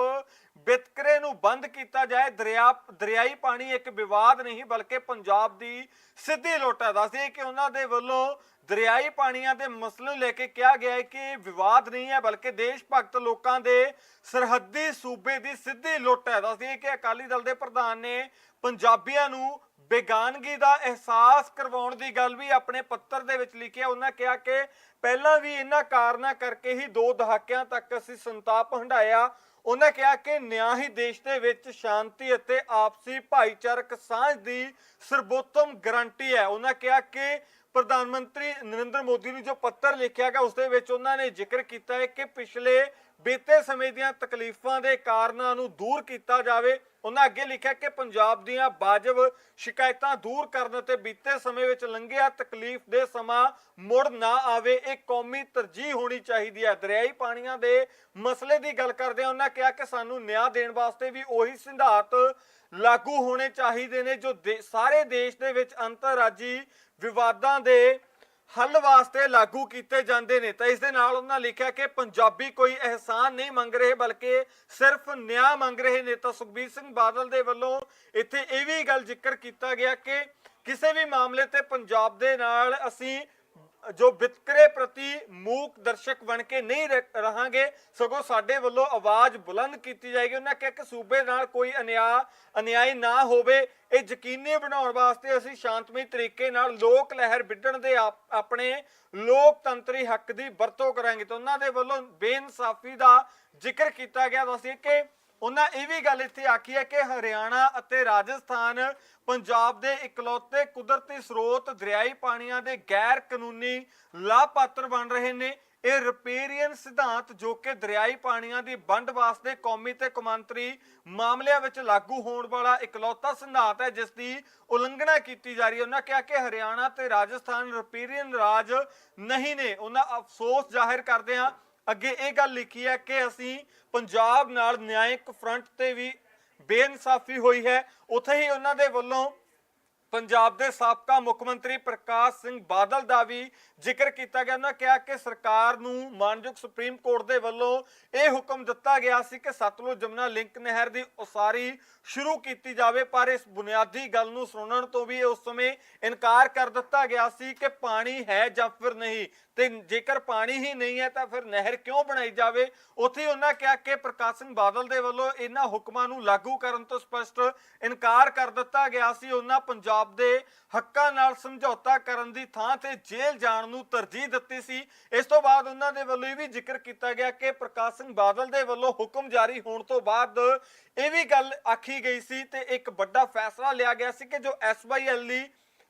ਵਿਤਕਰੇ ਨੂੰ ਬੰਦ ਕੀਤਾ ਜਾਏ। ਦਰਿਆ, ਦਰਿਆਈ ਪਾਣੀ ਇੱਕ ਵਿਵਾਦ ਨਹੀਂ, ਬਲਕਿ ਪੰਜਾਬ ਦੀ ਸਿੱਧੀ ਲੁੱਟ ਹੈ। ਦੱਸਦੇ ਕਿ ਉਹਨਾਂ ਦੇ ਵੱਲੋਂ ਦਰਿਆਈ ਪਾਣੀਆਂ ਦੇ ਮਸਲੇ ਲੈ ਕੇ ਕਿਹਾ ਗਿਆ ਹੈ ਕਿ ਵਿਵਾਦ ਨਹੀਂ ਹੈ, ਬਲਕਿ ਦੇਸ਼ ਭਗਤ ਲੋਕਾਂ ਦੇ ਸਰਹੱਦੀ ਸੂਬੇ ਦੀ ਸਿੱਧੀ ਲੁੱਟ ਹੈ। ਦੱਸਦੇ ਕਿ ਅਕਾਲੀ ਦਲ ਦੇ ਪ੍ਰਧਾਨ ਨੇ ਪੰਜਾਬੀਆਂ ਨੂੰ ਬੇਗਾਨਗੀ ਦਾ ਅਹਿਸਾਸ ਕਰਵਾਉਣ ਦੀ ਗੱਲ ਵੀ ਆਪਣੇ ਪੱਤਰ ਦੇ ਵਿੱਚ ਲਿਖਿਆ ਉਹਨਾਂ ਕਿਹਾ ਕਿ ਪਹਿਲਾਂ ਵੀ ਇਹਨਾਂ ਕਾਰਨਾਂ ਕਰਕੇ ਹੀ ਦੋ ਦਹਾਕਿਆਂ ਤੱਕ ਅਸੀਂ ਸੰਤਾਪ ਹੰਡਾਇਆ ਉਹਨਾਂ ਕਿਹਾ ਕਿ ਨਿਆਂ ਹੀ ਦੇਸ਼ ਦੇ ਵਿੱਚ ਸ਼ਾਂਤੀ ਅਤੇ ਆਪਸੀ ਭਾਈਚਾਰਕ ਸਾਂਝ ਦੀ ਸਰਬੋਤਮ ਗਰੰਟੀ ਹੈ। ਉਹਨਾਂ ਕਿਹਾ ਕਿ ਪ੍ਰਧਾਨ ਮੰਤਰੀ ਨਰਿੰਦਰ ਮੋਦੀ ਨੂੰ ਜੋ ਪੱਤਰ ਲਿਖਿਆ ਗਿਆ, ਉਸ ਦੇ ਵਿੱਚ ਉਹਨਾਂ ਨੇ ਜ਼ਿਕਰ ਕੀਤਾ ਹੈ ਕਿ ਪਿਛਲੇ ਬੀਤੇ ਸਮੇਂ ਦੀਆਂ ਤਕਲੀਫਾਂ ਦੇ ਕਾਰਨਾਂ ਨੂੰ ਦੂਰ ਕੀਤਾ ਜਾਵੇ, ਉਹਨਾਂ ਅੱਗੇ ਲਿਖਿਆ ਕਿ ਪੰਜਾਬ ਦੀਆਂ ਵਾਜਬ ਸ਼ਿਕਾਇਤਾਂ ਦੂਰ ਕਰਨ ਅਤੇ ਬੀਤੇ ਸਮੇਂ ਵਿੱਚ ਲੰਘਿਆ ਤਕਲੀਫ ਦੇ ਸਮਾਂ ਮੁੜ ਨਾ ਆਵੇ, ਇਹ ਕੌਮੀ ਤਰਜੀਹ ਹੋਣੀ ਚਾਹੀਦੀ ਹੈ। ਦਰਿਆਈ ਪਾਣੀਆਂ ਦੇ ਮਸਲੇ ਦੀ ਗੱਲ ਕਰਦੇ ਆ ਉਹਨਾਂ ਕਿਹਾ ਕਿ ਸਾਨੂੰ ਨਿਆਂ ਦੇਣ ਵਾਸਤੇ ਵੀ ਉਹੀ ਸਿਧਾਂਤ ਲਾਗੂ ਹੋਣੇ ਚਾਹੀਦੇ ਨੇ ਜੋ ਦੇ- ਸਾਰੇ ਦੇਸ਼ ਦੇ ਵਿੱਚ ਅੰਤਰਰਾਜੀ ਵਿਵਾਦਾਂ ਦੇ ਹੱਲ ਵਾਸਤੇ ਲਾਗੂ ਕੀਤੇ ਜਾਂਦੇ ਨੇ। ਤਾਂ ਇਸ ਦੇ ਨਾਲ ਉਹਨਾਂ ਲਿਖਿਆ ਕਿ ਪੰਜਾਬੀ ਕੋਈ ਅਹਿਸਾਨ ਨਹੀਂ ਮੰਗ ਰਹੇ, ਬਲਕਿ ਸਿਰਫ ਨਿਆਂ ਮੰਗ ਰਹੇ ਨੇ। ਤਾਂ ਸੁਖਬੀਰ ਸਿੰਘ ਬਾਦਲ ਦੇ ਵੱਲੋਂ ਇੱਥੇ ਇਹ ਵੀ ਗੱਲ ਜ਼ਿਕਰ ਕੀਤਾ ਗਿਆ ਕਿ ਕਿਸੇ ਵੀ ਮਾਮਲੇ ਤੇ ਪੰਜਾਬ ਦੇ ਨਾਲ ਅਸੀਂ ਜੋ ਵਿਤਕਰੇ ਪ੍ਰਤੀ ਮੂਕ ਦਰਸ਼ਕ ਬਣ ਕੇ ਨਹੀਂ ਰਹਾਂਗੇ, ਸਗੋਂ ਸਾਡੇ ਵੱਲੋਂ ਆਵਾਜ਼ ਬੁਲੰਦ ਕੀਤੀ ਜਾਏਗੀ। ਉਹਨਾਂ ਕਿਹਾ ਕਿ ਸੂਬੇ ਨਾਲ ਕੋਈ ਅਨਿਆ, ਅਨਿਆਈ ਨਾ ਹੋਵੇ। ਇਹ ਯਕੀਨੀ ਬਣਾਉਣ ਵਾਸਤੇ ਅਸੀਂ ਸ਼ਾਂਤਮਈ ਤਰੀਕੇ ਨਾਲ ਲੋਕ ਲਹਿਰ ਵਿੱਢਣ ਦੇ ਆਪਣੇ ਲੋਕਤੰਤਰੀ ਹੱਕ ਦੀ ਵਰਤੋਂ ਕਰਾਂਗੇ। ਤਾਂ ਉਹਨਾਂ ਦੇ ਵੱਲੋਂ ਬੇਇਨਸਾਫੀ ਦਾ ਜ਼ਿਕਰ ਕੀਤਾ ਗਿਆ। ਦੱਸਿਆ ਕਿ ਉਹਨਾਂ ਇਹ ਵੀ ਗੱਲ ਇੱਥੇ ਆਖੀ ਹੈ ਕਿ ਹਰਿਆਣਾ ਅਤੇ ਰਾਜਸਥਾਨ ਪੰਜਾਬ ਦੇ ਇਕਲੌਤੇ ਕੁਦਰਤੀ ਸਰੋਤ ਦਰਿਆਈ ਪਾਣੀਆਂ ਦੇ ਗੈਰ ਕਾਨੂੰਨੀ ਲਾਭਪਾਤਰ ਬਣ ਰਹੇ ਨੇ। ਇਹ ਰਿਪੇਰੀਅਨ ਸਿਧਾਂਤ ਜੋ ਕਿ ਦਰਿਆਈ ਪਾਣੀਆਂ ਦੀ ਵੰਡ ਵਾਸਤੇ ਕੌਮੀ ਤੇ ਕੌਮਾਂਤਰੀ ਮਾਮਲਿਆਂ ਵਿੱਚ ਲਾਗੂ ਹੋਣ ਵਾਲਾ ਇਕਲੌਤਾ ਸਿਧਾਂਤ ਹੈ, ਜਿਸ ਦੀ ਉਲੰਘਣਾ ਕੀਤੀ ਜਾ ਰਹੀ ਹੈ। ਉਹਨਾਂ ਕਿਹਾ ਕਿ ਹਰਿਆਣਾ ਤੇ ਰਾਜਸਥਾਨ ਰਿਪੇਰੀਅਨ ਰਾਜ ਨਹੀਂ ਨੇ। ਉਹਨਾਂ ਅਫਸੋਸ ਜ਼ਾਹਿਰ ਕਰਦੇ ਆ ਅੱਗੇ ਇਹ ਗੱਲ ਲਿਖੀ ਹੈ ਕਿ ਅਸੀਂ ਪੰਜਾਬ ਨਾਲ ਨਿਆਇਕ ਫਰੰਟ ਤੇ ਵੀ ਬੇਇਨਸਾਫੀ ਹੋਈ ਹੈ। ਉੱਥੇ ਹੀ ਉਹਨਾਂ ਦੇ ਵੱਲੋਂ ਪੰਜਾਬ ਦੇ ਸਾਬਕਾ ਮੁੱਖ ਮੰਤਰੀ ਪ੍ਰਕਾਸ਼ ਸਿੰਘ ਬਾਦਲ ਦਾ ਵੀ ਜ਼ਿਕਰ ਕੀਤਾ ਗਿਆ। ਉਹਨਾਂ ਕਿਹਾ ਕਿ ਸਰਕਾਰ ਨੂੰ ਮਾਨਯੋਗ ਸੁਪਰੀਮ ਕੋਰਟ ਦੇ ਵੱਲੋਂ ਇਹ ਹੁਕਮ ਦਿੱਤਾ ਗਿਆ ਸੀ ਕਿ ਸਤਲੁਜ ਜਮਨਾ ਲਿੰਕ ਨਹਿਰ ਦੀ ਉਸਾਰੀ ਸ਼ੁਰੂ ਕੀਤੀ ਜਾਵੇ, ਪਰ ਇਸ ਬੁਨਿਆਦੀ ਗੱਲ ਨੂੰ ਸੁਣਨ ਤੋਂ ਵੀ ਉਸ ਸਮੇਂ ਇਨਕਾਰ ਕਰ ਦਿੱਤਾ ਗਿਆ ਸੀ ਕਿ ਪਾਣੀ ਹੈ ਜਾਂ ਫਿਰ ਨਹੀਂ। ਤੇ ਜੇਕਰ ਪਾਣੀ ਹੀ ਨਹੀਂ ਹੈ ਤਾਂ ਫਿਰ ਨਹਿਰ ਕਿਉਂ ਬਣਾਈ ਜਾਵੇ? ਉੱਥੇ ਹੀ ਉਹਨਾਂ ਕਿਹਾ ਕਿ ਪ੍ਰਕਾਸ਼ ਸਿੰਘ ਬਾਦਲ ਦੇ ਵੱਲੋਂ ਇਹਨਾਂ ਹੁਕਮਾਂ ਨੂੰ ਲਾਗੂ ਕਰਨ ਤੋਂ ਸਪਸ਼ਟ ਇਨਕਾਰ ਕਰ ਦਿੱਤਾ ਗਿਆ ਸੀ। ਉਹਨਾਂ ਪੰਜਾਬ ਦੇ ਹੱਕਾਂ ਨਾਲ ਸਮਝੌਤਾ ਕਰਨ ਦੀ ਥਾਂ ਤੇ ਜੇਲ੍ਹ ਜਾਣ ਨੂੰ ਤਰਜੀਹ ਦਿੱਤੀ ਸੀ। ਇਸ ਤੋਂ ਬਾਅਦ ਉਹਨਾਂ ਦੇ ਵੱਲੋਂ ਇਹ ਵੀ ਜ਼ਿਕਰ ਕੀਤਾ ਗਿਆ ਕਿ ਪ੍ਰਕਾਸ਼ ਸਿੰਘ ਬਾਦਲ ਦੇ ਵੱਲੋਂ ਹੁਕਮ ਜਾਰੀ ਹੋਣ ਤੋਂ ਬਾਅਦ ਇਹ ਵੀ ਗੱਲ ਆਖੀ ਗਈ ਸੀ ਤੇ ਇੱਕ ਵੱਡਾ ਫੈਸਲਾ ਲਿਆ ਗਿਆ ਸੀ ਕਿ ਜੋ ਐਸਵਾਈਐਲ ਦੀ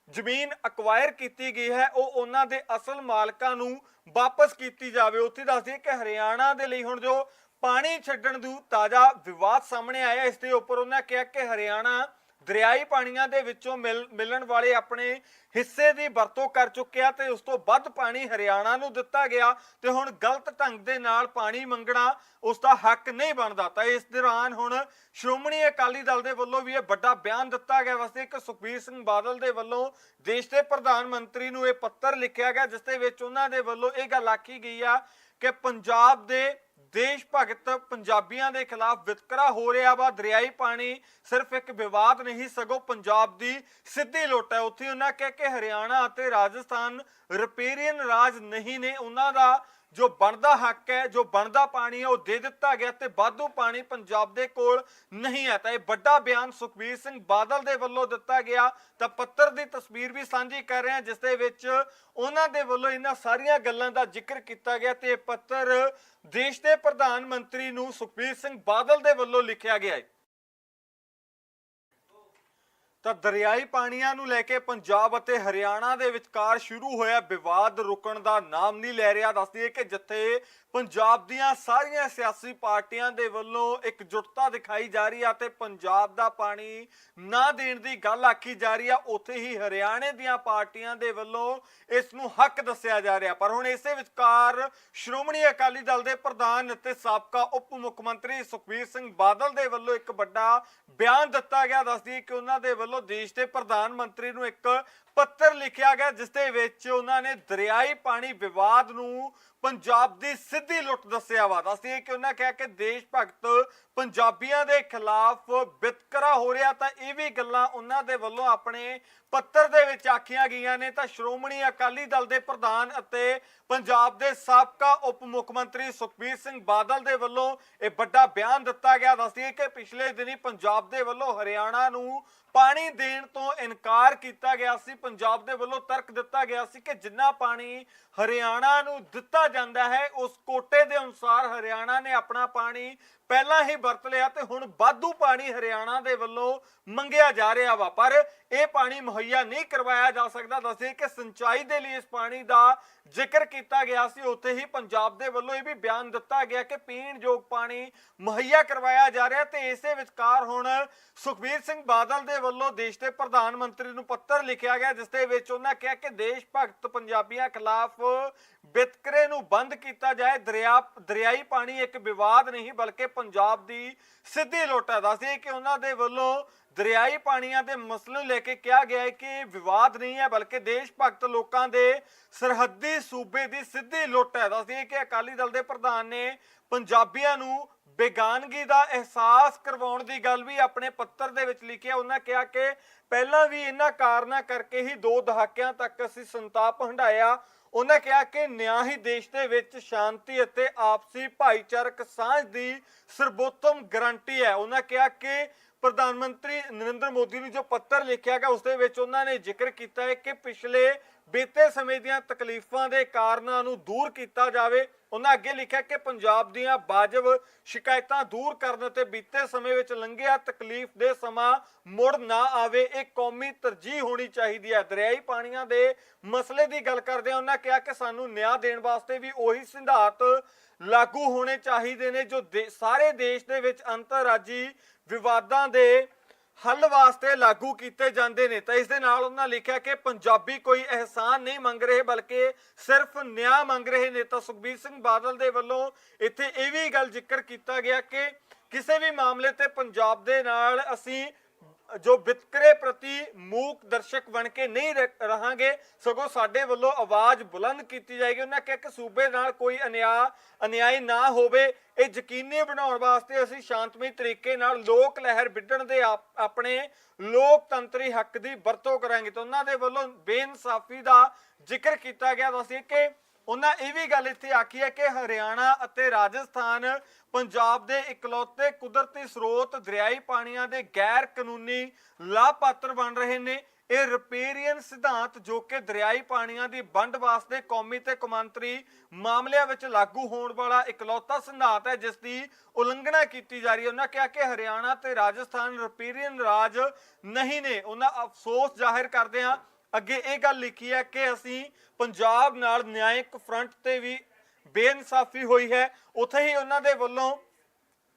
ਜ਼ਮੀਨ ਅਕਵਾਇਰ ਕੀਤੀ ਗਈ ਹੈ, ਉਹ ਉਹਨਾਂ ਦੇ ਅਸਲ ਮਾਲਕਾਂ ਨੂੰ ਵਾਪਸ ਕੀਤੀ ਜਾਵੇ। ਉੱਥੇ ਦੱਸਦੇ ਕਿ ਹਰਿਆਣਾ ਦੇ ਲਈ ਹੁਣ ਜੋ ਪਾਣੀ ਛੱਡਣ ਦੀ ਤਾਜ਼ਾ ਵਿਵਾਦ ਸਾਹਮਣੇ ਆਇਆ, ਇਸ ਦੇ ਉੱਪਰ ਉਹਨਾਂ ਕਿਹਾ ਕਿ ਹਰਿਆਣਾ ਦਰਿਆਈ ਪਾਣੀਆਂ ਦੇ ਵਿੱਚੋਂ ਮਿਲ- ਮਿਲਣ ਵਾਲੇ ਆਪਣੇ ਹਿੱਸੇ ਦੀ ਵਰਤੋਂ ਕਰ ਚੁੱਕਿਆ ਤੇ ਉਸ ਤੋਂ ਵੱਧ ਪਾਣੀ ਹਰਿਆਣਾ ਨੂੰ ਦਿੱਤਾ ਗਿਆ ਤੇ ਹੁਣ ਗਲਤ ਢੰਗ ਦੇ ਨਾਲ ਪਾਣੀ ਮੰਗਣਾ ਉਸ ਦਾ ਹੱਕ ਨਹੀਂ ਬਣਦਾ। ਤਾਂ ਇਸ ਦੌਰਾਨ ਹੁਣ ਸ਼੍ਰੋਮਣੀ ਅਕਾਲੀ ਦਲ ਦੇ ਵੱਲੋਂ ਵੀ ਇਹ ਵੱਡਾ ਬਿਆਨ ਦਿੱਤਾ ਗਿਆ। ਵਸਤੇ ਇੱਕ ਸੁਖਬੀਰ ਸਿੰਘ ਬਾਦਲ ਦੇ ਵੱਲੋਂ ਦੇਸ਼ ਦੇ ਪ੍ਰਧਾਨ ਮੰਤਰੀ ਨੂੰ ਇਹ ਪੱਤਰ ਲਿਖਿਆ ਗਿਆ, ਜਿਸ ਦੇ ਵਿੱਚ ਉਹਨਾਂ ਦੇ ਵੱਲੋਂ ਇਹ ਗੱਲ ਆਖੀ ਗਈ ਆ ਕਿ ਪੰਜਾਬ ਦੇ ਦੇਸ਼ ਭਗਤ ਪੰਜਾਬੀਆਂ ਦੇ ਖਿਲਾਫ ਵਿਤਕਰਾ ਹੋ ਰਿਹਾ ਵਾ, ਦਰਿਆਈ ਪਾਣੀ ਸਿਰਫ ਇੱਕ ਵਿਵਾਦ ਨਹੀਂ, ਸਗੋਂ ਪੰਜਾਬ ਦੀ ਸਿੱਧੀ ਲੁੱਟ ਹੈ। ਉੱਥੇ ਉਹਨਾਂ ਕਹਿ ਕੇ ਹਰਿਆਣਾ ਅਤੇ ਰਾਜਸਥਾਨ ਰਿਪੇਰੀਅਨ ਰਾਜ ਨਹੀਂ ਨੇ, ਉਹਨਾਂ ਦਾ ਜੋ ਬਣਦਾ ਹੱਕ ਹੈ, ਜੋ ਬਣਦਾ ਪਾਣੀ ਹੈ, ਉਹ ਦੇ ਦਿੱਤਾ ਗਿਆ ਤੇ ਵਾਧੂ ਪਾਣੀ ਪੰਜਾਬ ਦੇ ਕੋਲ ਨਹੀਂ ਹੈ। ਤਾਂ ਇਹ ਵੱਡਾ ਬਿਆਨ ਸੁਖਬੀਰ ਸਿੰਘ ਬਾਦਲ ਦੇ ਵੱਲੋਂ ਦਿੱਤਾ ਗਿਆ। ਤਾਂ ਪੱਤਰ ਦੀ ਤਸਵੀਰ ਵੀ ਸਾਂਝੀ ਕਰ ਰਹੇ ਹਾਂ ਜਿਸ ਦੇ ਵਿੱਚ ਉਹਨਾਂ ਦੇ ਵੱਲੋਂ ਇਹਨਾਂ ਸਾਰੀਆਂ ਗੱਲਾਂ ਦਾ ਜ਼ਿਕਰ ਕੀਤਾ ਗਿਆ ਤੇ ਇਹ ਪੱਤਰ ਦੇਸ਼ ਦੇ ਪ੍ਰਧਾਨ ਮੰਤਰੀ ਨੂੰ ਸੁਖਬੀਰ ਸਿੰਘ ਬਾਦਲ ਦੇ ਵੱਲੋਂ ਲਿਖਿਆ ਗਿਆ ਹੈ। ਤਾਂ ਦਰਿਆਈ ਪਾਣੀਆਂ ਨੂੰ ਲੈ ਕੇ ਪੰਜਾਬ ਅਤੇ ਹਰਿਆਣਾ ਦੇ ਵਿਚਕਾਰ ਸ਼ੁਰੂ ਹੋਇਆ ਵਿਵਾਦ ਰੁਕਣ ਦਾ ਨਾਮ ਨਹੀਂ ਲੈ ਰਿਹਾ। ਦੱਸਦੀਏ ਕਿ ਜਿੱਥੇ ਪੰਜਾਬ ਦੀਆਂ ਸਾਰੀਆਂ ਸਿਆਸੀ ਪਾਰਟੀਆਂ ਦੇ ਵੱਲੋਂ ਇਕਜੁੱਟਤਾ ਦਿਖਾਈ ਜਾ ਰਹੀ ਆ ਤੇ ਪੰਜਾਬ ਦਾ ਪਾਣੀ ਨਾ ਦੇਣ ਦੀ ਗੱਲ ਆਖੀ ਜਾ ਰਹੀ ਆ, ਉੱਥੇ ਹੀ ਹਰਿਆਣੇ ਦੀਆਂ ਪਾਰਟੀਆਂ ਦੇ ਵੱਲੋਂ ਇਸ ਨੂੰ ਹੱਕ ਦੱਸਿਆ ਜਾ ਰਿਹਾ। ਪਰ ਹੁਣ ਇਸੇ ਵਿਚਕਾਰ ਸ਼੍ਰੋਮਣੀ ਅਕਾਲੀ ਦਲ ਦੇ ਪ੍ਰਧਾਨ ਅਤੇ ਸਾਬਕਾ ਉਪ ਮੁੱਖ ਮੰਤਰੀ ਸੁਖਬੀਰ ਸਿੰਘ ਬਾਦਲ ਦੇ ਵੱਲੋਂ ਇੱਕ ਵੱਡਾ ਬਿਆਨ ਦਿੱਤਾ ਗਿਆ। ਦੱਸਦੀ ਕਿ ਉਹਨਾਂ ਦੇ ਵੱਲੋਂ ਦੇਸ਼ ਦੇ ਪ੍ਰਧਾਨ ਮੰਤਰੀ ਨੂੰ ਇੱਕ ਪੱਤਰ ਲਿਖਿਆ ਗਿਆ, ਜਿਸ ਦੇ ਵਿੱਚ ਉਹਨਾਂ ਨੇ ਦਰਿਆਈ ਪਾਣੀ ਵਿਵਾਦ ਨੂੰ ਪੰਜਾਬ ਦੀ ਸਿੱਧੀ ਲੁੱਟ ਦੱਸਿਆ ਵਾ। ਦੱਸਦੀ ਕਿ ਉਹਨਾਂ ਕਿਹਾ ਕਿ ਦੇਸ਼ ਭਗਤ ਪੰਜਾਬੀਆਂ ਦੇ ਖਿਲਾਫ ਵਿਤਕਰਾ ਹੋ ਰਿਹਾ, ਤਾਂ ਇਹ ਵੀ ਗੱਲਾਂ ਉਹਨਾਂ ਦੇ ਵੱਲੋਂ ਆਪਣੇ ਪੱਤਰ ਦੇ ਵਿੱਚ ਆਖੀਆਂ ਗਈਆਂ ਨੇ। ਤਾਂ ਸ਼੍ਰੋਮਣੀ ਅਕਾਲੀ ਦਲ ਦੇ ਪ੍ਰਧਾਨ ਅਤੇ ਪੰਜਾਬ ਦੇ ਸਾਬਕਾ ਉਪ ਮੁੱਖ ਮੰਤਰੀ ਸੁਖਬੀਰ ਸਿੰਘ ਬਾਦਲ ਦੇ ਵੱਲੋਂ ਇਹ ਵੱਡਾ ਬਿਆਨ ਦਿੱਤਾ ਗਿਆ। ਦੱਸਦੀ ਕਿ ਪਿਛਲੇ ਦਿਨੀ ਪੰਜਾਬ ਦੇ ਵੱਲੋਂ ਹਰਿਆਣਾ ਨੂੰ ਪਾਣੀ ਦੇਣ ਤੋਂ ਇਨਕਾਰ ਕੀਤਾ ਗਿਆ ਸੀ, ਪੰਜਾਬ ਦੇ ਵੱਲੋਂ ਤਰਕ ਦਿੱਤਾ ਗਿਆ ਸੀ ਕਿ ਜਿੰਨਾ ਪਾਣੀ ਹਰਿਆਣਾ ਨੂੰ ਦਿੱਤਾ ਜਾਂਦਾ ਹੈ, ਉਸ ਕੋਟੇ ਦੇ ਅਨੁਸਾਰ ਹਰਿਆਣਾ ਨੇ ਆਪਣਾ ਪਾਣੀ ਪਹਿਲਾਂ ਹੀ ਵਰਤ ਲਿਆ ਤੇ ਹੁਣ ਵਾਧੂ ਪਾਣੀ ਹਰਿਆਣਾ ਦੇ ਵੱਲੋਂ ਮੰਗਿਆ ਜਾ ਰਿਹਾ ਵਾ। ਪਰ ਇਹ ਪਾਣੀ ਮੁਹੱਈਆ ਨਹੀਂ ਕਰਵਾਇਆ ਜਾ ਸਕਦਾ। ਦੱਸੇ ਕਿ ਸਿੰਚਾਈ ਦੇ ਲਈ ਇਸ ਪਾਣੀ ਦਾ ਜ਼ਿਕਰ ਕੀਤਾ ਗਿਆ ਸੀ। ਉੱਥੇ ਹੀ ਪੰਜਾਬ ਦੇ ਵੱਲੋਂ ਇਹ ਵੀ ਬਿਆਨ ਦਿੱਤਾ ਗਿਆ ਕਿ ਪੀਣ ਯੋਗ ਪਾਣੀ ਮੁਹੱਈਆ ਕਰਵਾਇਆ ਜਾ ਰਿਹਾ ਤੇ ਇਸੇ ਵਿਚਕਾਰ ਹੁਣ ਸੁਖਬੀਰ ਸਿੰਘ ਬਾਦਲ ਦੇ ਵੱਲੋਂ ਦੇਸ਼ ਦੇ ਪ੍ਰਧਾਨ ਮੰਤਰੀ ਨੂੰ ਪੱਤਰ ਲਿਖਿਆ ਗਿਆ, ਜਿਸ ਦੇ ਵਿੱਚ ਉਹਨਾਂ ਕਿਹਾ ਕਿ ਦੇਸ਼ ਭਗਤ ਪੰਜਾਬੀਆਂ ਖਿਲਾਫ ਵਿਤਕਰੇ ਨੂੰ ਬੰਦ ਕੀਤਾ ਜਾਏ। ਦਰਿਆ, ਦਰਿਆਈ ਪਾਣੀ ਇੱਕ ਵਿਵਾਦ ਨਹੀਂ, ਬਲਕਿ ਪੰਜਾਬ ਦੀ ਸਿੱਧੀ ਲੁੱਟ ਹੈ। ਦੱਸਦੇ ਕਿ ਉਹਨਾਂ ਦੇ ਵੱਲੋਂ ਦਰਿਆਈ ਪਾਣੀਆਂ ਦੇ ਮਸਲੇ ਨੂੰ ਲੈ ਕੇ ਕਿਹਾ ਗਿਆ ਹੈ ਕਿ ਵਿਵਾਦ ਨਹੀਂ ਹੈ, ਬਲਕਿ ਦੇਸ਼ ਭਗਤ ਲੋਕਾਂ ਦੇ ਸਰਹੱਦੀ ਸੂਬੇ ਦੀ ਸਿੱਧੀ ਲੁੱਟ ਹੈ। ਦੱਸਦੇ ਕਿ ਅਕਾਲੀ ਦਲ ਦੇ ਪ੍ਰਧਾਨ ਨੇ ਪੰਜਾਬੀਆਂ ਨੂੰ ਬੇਗਾਨਗੀ ਦਾ ਅਹਿਸਾਸ ਕਰਵਾਉਣ ਦੀ ਗੱਲ ਵੀ ਆਪਣੇ ਪੱਤਰ ਦੇ ਵਿੱਚ ਲਿਖਿਆ ਉਹਨਾਂ ਕਿਹਾ ਕਿ ਪਹਿਲਾਂ ਵੀ ਇਹਨਾਂ ਕਾਰਨਾਂ ਕਰਕੇ ਹੀ ਦੋ ਦਹਾਕਿਆਂ ਤੱਕ ਅਸੀਂ ਸੰਤਾਪ ਹੰਢਾਇਆ। ਉਹਨਾਂ ਕਿਹਾ ਕਿ ਨਿਆਂ ਹੀ ਦੇਸ਼ ਦੇ ਵਿੱਚ ਸ਼ਾਂਤੀ ਅਤੇ ਆਪਸੀ ਭਾਈਚਾਰਕ ਸਾਂਝ ਦੀ ਸਰਬੋਤਮ ਗਰੰਟੀ ਹੈ। ਉਹਨਾਂ ਕਿਹਾ ਕਿ ਪ੍ਰਧਾਨ ਮੰਤਰੀ ਨਰਿੰਦਰ ਮੋਦੀ ਨੂੰ ਜੋ ਪੱਤਰ ਲਿਖਿਆ ਗਿਆ, ਉਸ ਦੇ ਵਿੱਚ ਉਹਨਾਂ ਨੇ ਜ਼ਿਕਰ ਕੀਤਾ ਹੈ ਕਿ ਪਿਛਲੇ ਬੀਤੇ ਸਮੇਂ ਦੀਆਂ ਤਕਲੀਫਾਂ ਦੇ ਕਾਰਨਾਂ ਨੂੰ ਦੂਰ ਕੀਤਾ ਜਾਵੇ, ਉਹਨਾਂ ਅੱਗੇ ਲਿਖਿਆ ਕਿ ਪੰਜਾਬ ਦੀਆਂ ਬਾਜਬ ਸ਼ਿਕਾਇਤਾਂ ਦੂਰ ਕਰਨ ਤੇ ਬੀਤੇ ਸਮੇਂ ਵਿੱਚ ਲੰਘਿਆ ਤਕਲੀਫ ਦੇ ਸਮਾਂ ਮੁੜ ਨਾ ਆਵੇ, ਇਹ ਕੌਮੀ ਤਰਜੀਹ ਹੋਣੀ ਚਾਹੀਦੀ ਹੈ। ਦਰਿਆਈ ਪਾਣੀਆਂ ਦੇ ਮਸਲੇ ਦੀ ਗੱਲ ਕਰਦੇ ਆ ਉਹਨਾਂ ਕਿਹਾ ਕਿ ਸਾਨੂੰ ਨਿਆਂ ਦੇਣ ਵਾਸਤੇ ਵੀ ਉਹੀ ਸਿਧਾਂਤ ਲਾਗੂ ਹੋਣੇ ਚਾਹੀਦੇ ਨੇ ਜੋ ਦੇ- ਸਾਰੇ ਦੇਸ਼ ਦੇ ਵਿੱਚ ਅੰਤਰਰਾਜੀ ਵਿਵਾਦਾਂ ਦੇ ਹੱਲ ਵਾਸਤੇ ਲਾਗੂ ਕੀਤੇ ਜਾਂਦੇ ਨੇ। ਤਾਂ ਇਸ ਦੇ ਨਾਲ ਉਹਨਾਂ ਲਿਖਿਆ ਕਿ ਪੰਜਾਬੀ ਕੋਈ ਅਹਿਸਾਨ ਨਹੀਂ ਮੰਗ ਰਹੇ, ਬਲਕਿ ਸਿਰਫ ਨਿਆਂ ਮੰਗ ਰਹੇ ਨੇ। ਤਾਂ ਸੁਖਬੀਰ ਸਿੰਘ ਬਾਦਲ ਦੇ ਵੱਲੋਂ ਇੱਥੇ ਇਹ ਵੀ ਗੱਲ ਜ਼ਿਕਰ ਕੀਤਾ ਗਿਆ ਕਿ ਕਿਸੇ ਵੀ ਮਾਮਲੇ ਤੇ ਪੰਜਾਬ ਦੇ ਨਾਲ ਅਸੀਂ ਜੋ ਵਿਤਕਰੇ ਪ੍ਰਤੀ ਮੂਕ ਦਰਸ਼ਕ ਬਣ ਕੇ ਨਹੀਂ ਰਹਾਂਗੇ, ਸਗੋਂ ਸਾਡੇ ਵੱਲੋਂ ਆਵਾਜ਼ ਬੁਲੰਦ ਕੀਤੀ ਜਾਏਗੀ। ਉਹਨਾਂ ਕਿਹਾ ਕਿ ਸੂਬੇ ਨਾਲ ਕੋਈ ਅਨਿਆ, ਅਨਿਆਈ ਨਾ ਹੋਵੇ। ਇਹ ਯਕੀਨੀ ਬਣਾਉਣ ਵਾਸਤੇ ਅਸੀਂ ਸ਼ਾਂਤਮਈ ਤਰੀਕੇ ਨਾਲ ਲੋਕ ਲਹਿਰ ਵਿੱਢਣ ਦੇ ਆਪਣੇ ਲੋਕਤੰਤਰੀ ਹੱਕ ਦੀ ਵਰਤੋਂ ਕਰਾਂਗੇ। ਤਾਂ ਉਹਨਾਂ ਦੇ ਵੱਲੋਂ ਬੇਇਨਸਾਫੀ ਦਾ ਜ਼ਿਕਰ ਕੀਤਾ ਗਿਆ। ਦੱਸਿਆ ਕਿ ਉਹਨਾਂ ਇਹ ਵੀ ਗੱਲ ਇੱਥੇ ਆਖੀ ਹੈ ਕਿ ਹਰਿਆਣਾ ਅਤੇ ਰਾਜਸਥਾਨ ਪੰਜਾਬ ਦੇ ਇਕਲੌਤੇ ਕੁਦਰਤੀ ਸਰੋਤ ਦਰਿਆਈ ਪਾਣੀਆਂ ਦੇ ਗੈਰ ਕਾਨੂੰਨੀ ਲਾਭਪਾਤਰ ਬਣ ਰਹੇ ਨੇ। ਇਹ ਰਿਪੇਰੀਅਨ ਸਿਧਾਂਤ ਜੋ ਕਿ ਦਰਿਆਈ ਪਾਣੀਆਂ ਦੀ ਵੰਡ ਵਾਸਤੇ ਕੌਮੀ ਤੇ ਕੌਮਾਂਤਰੀ ਮਾਮਲਿਆਂ ਵਿੱਚ ਲਾਗੂ ਹੋਣ ਵਾਲਾ ਇਕਲੌਤਾ ਸਿਧਾਂਤ ਹੈ, ਜਿਸ ਦੀ ਉਲੰਘਣਾ ਕੀਤੀ ਜਾ ਰਹੀ ਹੈ। ਉਹਨਾਂ ਕਿਹਾ ਕਿ ਹਰਿਆਣਾ ਤੇ ਰਾਜਸਥਾਨ ਰਿਪੇਰੀਅਨ ਰਾਜ ਨਹੀਂ ਨੇ। ਉਹਨਾਂ ਅਫਸੋਸ ਜ਼ਾਹਿਰ ਕਰਦੇ ਹਾਂ ਅੱਗੇ ਇਹ ਗੱਲ ਲਿਖੀ ਹੈ ਕਿ ਅਸੀਂ ਪੰਜਾਬ ਨਾਲ ਨਿਆਇਕ ਫਰੰਟ ਤੇ ਵੀ ਬੇਇਨਸਾਫੀ ਹੋਈ ਹੈ। ਉੱਥੇ ਹੀ ਉਹਨਾਂ ਦੇ ਵੱਲੋਂ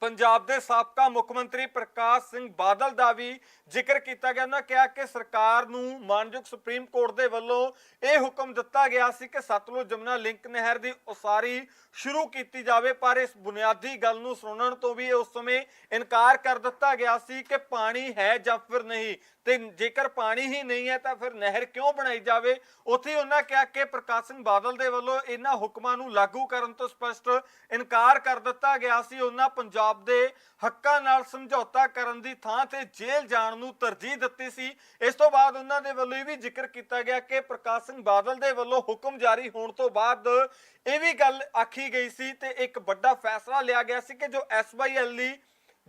ਪੰਜਾਬ ਦੇ ਸਾਬਕਾ ਮੁੱਖ ਮੰਤਰੀ ਪ੍ਰਕਾਸ਼ ਸਿੰਘ ਬਾਦਲ ਦਾ ਵੀ ਜ਼ਿਕਰ ਕੀਤਾ ਗਿਆ। ਉਹਨਾਂ ਕਿਹਾ ਕਿ ਸਰਕਾਰ ਨੂੰ ਮਾਨਯੋਗ ਸੁਪਰੀਮ ਕੋਰਟ ਦੇ ਵੱਲੋਂ ਇਹ ਹੁਕਮ ਦਿੱਤਾ ਗਿਆ ਸੀ ਕਿ ਸਤਲੁਜ ਜਮਨਾ ਲਿੰਕ ਨਹਿਰ ਦੀ ਉਸਾਰੀ ਸ਼ੁਰੂ ਕੀਤੀ ਜਾਵੇ, ਪਰ ਇਸ ਬੁਨਿਆਦੀ ਗੱਲ ਨੂੰ ਸੁਣਨ ਤੋਂ ਵੀ ਉਸ ਸਮੇਂ ਇਨਕਾਰ ਕਰ ਦਿੱਤਾ ਗਿਆ ਸੀ ਕਿ ਪਾਣੀ ਹੈ ਜਾਂ ਫਿਰ ਨਹੀਂ। ਤੇ ਜੇਕਰ ਪਾਣੀ ਹੀ ਨਹੀਂ ਹੈ ਤਾਂ ਫਿਰ ਨਹਿਰ ਕਿਉਂ ਬਣਾਈ ਜਾਵੇ? ਉੱਥੇ ਹੀ ਉਹਨਾਂ ਕਿਹਾ ਕਿ ਪ੍ਰਕਾਸ਼ ਸਿੰਘ ਬਾਦਲ ਦੇ ਵੱਲੋਂ ਇਹਨਾਂ ਹੁਕਮਾਂ ਨੂੰ ਲਾਗੂ ਕਰਨ ਤੋਂ ਸਪਸ਼ਟ ਇਨਕਾਰ ਕਰ ਦਿੱਤਾ ਗਿਆ ਸੀ। ਉਹਨਾਂ ਪੰਜਾਬ ਦੇ ਹੱਕਾਂ ਨਾਲ ਸਮਝੌਤਾ ਕਰਨ ਦੀ ਥਾਂ ਤੇ ਜੇਲ੍ਹ ਜਾਣ ਨੂੰ ਤਰਜੀਹ ਦਿੱਤੀ ਸੀ। ਇਸ ਤੋਂ ਬਾਅਦ ਉਹਨਾਂ ਦੇ ਵੱਲੋਂ ਇਹ ਵੀ ਜ਼ਿਕਰ ਕੀਤਾ ਗਿਆ ਕਿ ਪ੍ਰਕਾਸ਼ ਸਿੰਘ ਬਾਦਲ ਦੇ ਵੱਲੋਂ ਹੁਕਮ ਜਾਰੀ ਹੋਣ ਤੋਂ ਬਾਅਦ ਇਹ ਵੀ ਗੱਲ ਆਖੀ ਗਈ ਸੀ ਤੇ ਇੱਕ ਵੱਡਾ ਫੈਸਲਾ ਲਿਆ ਗਿਆ ਸੀ ਕਿ ਜੋ ਐਸਵਾਈਐਲ ਦੀ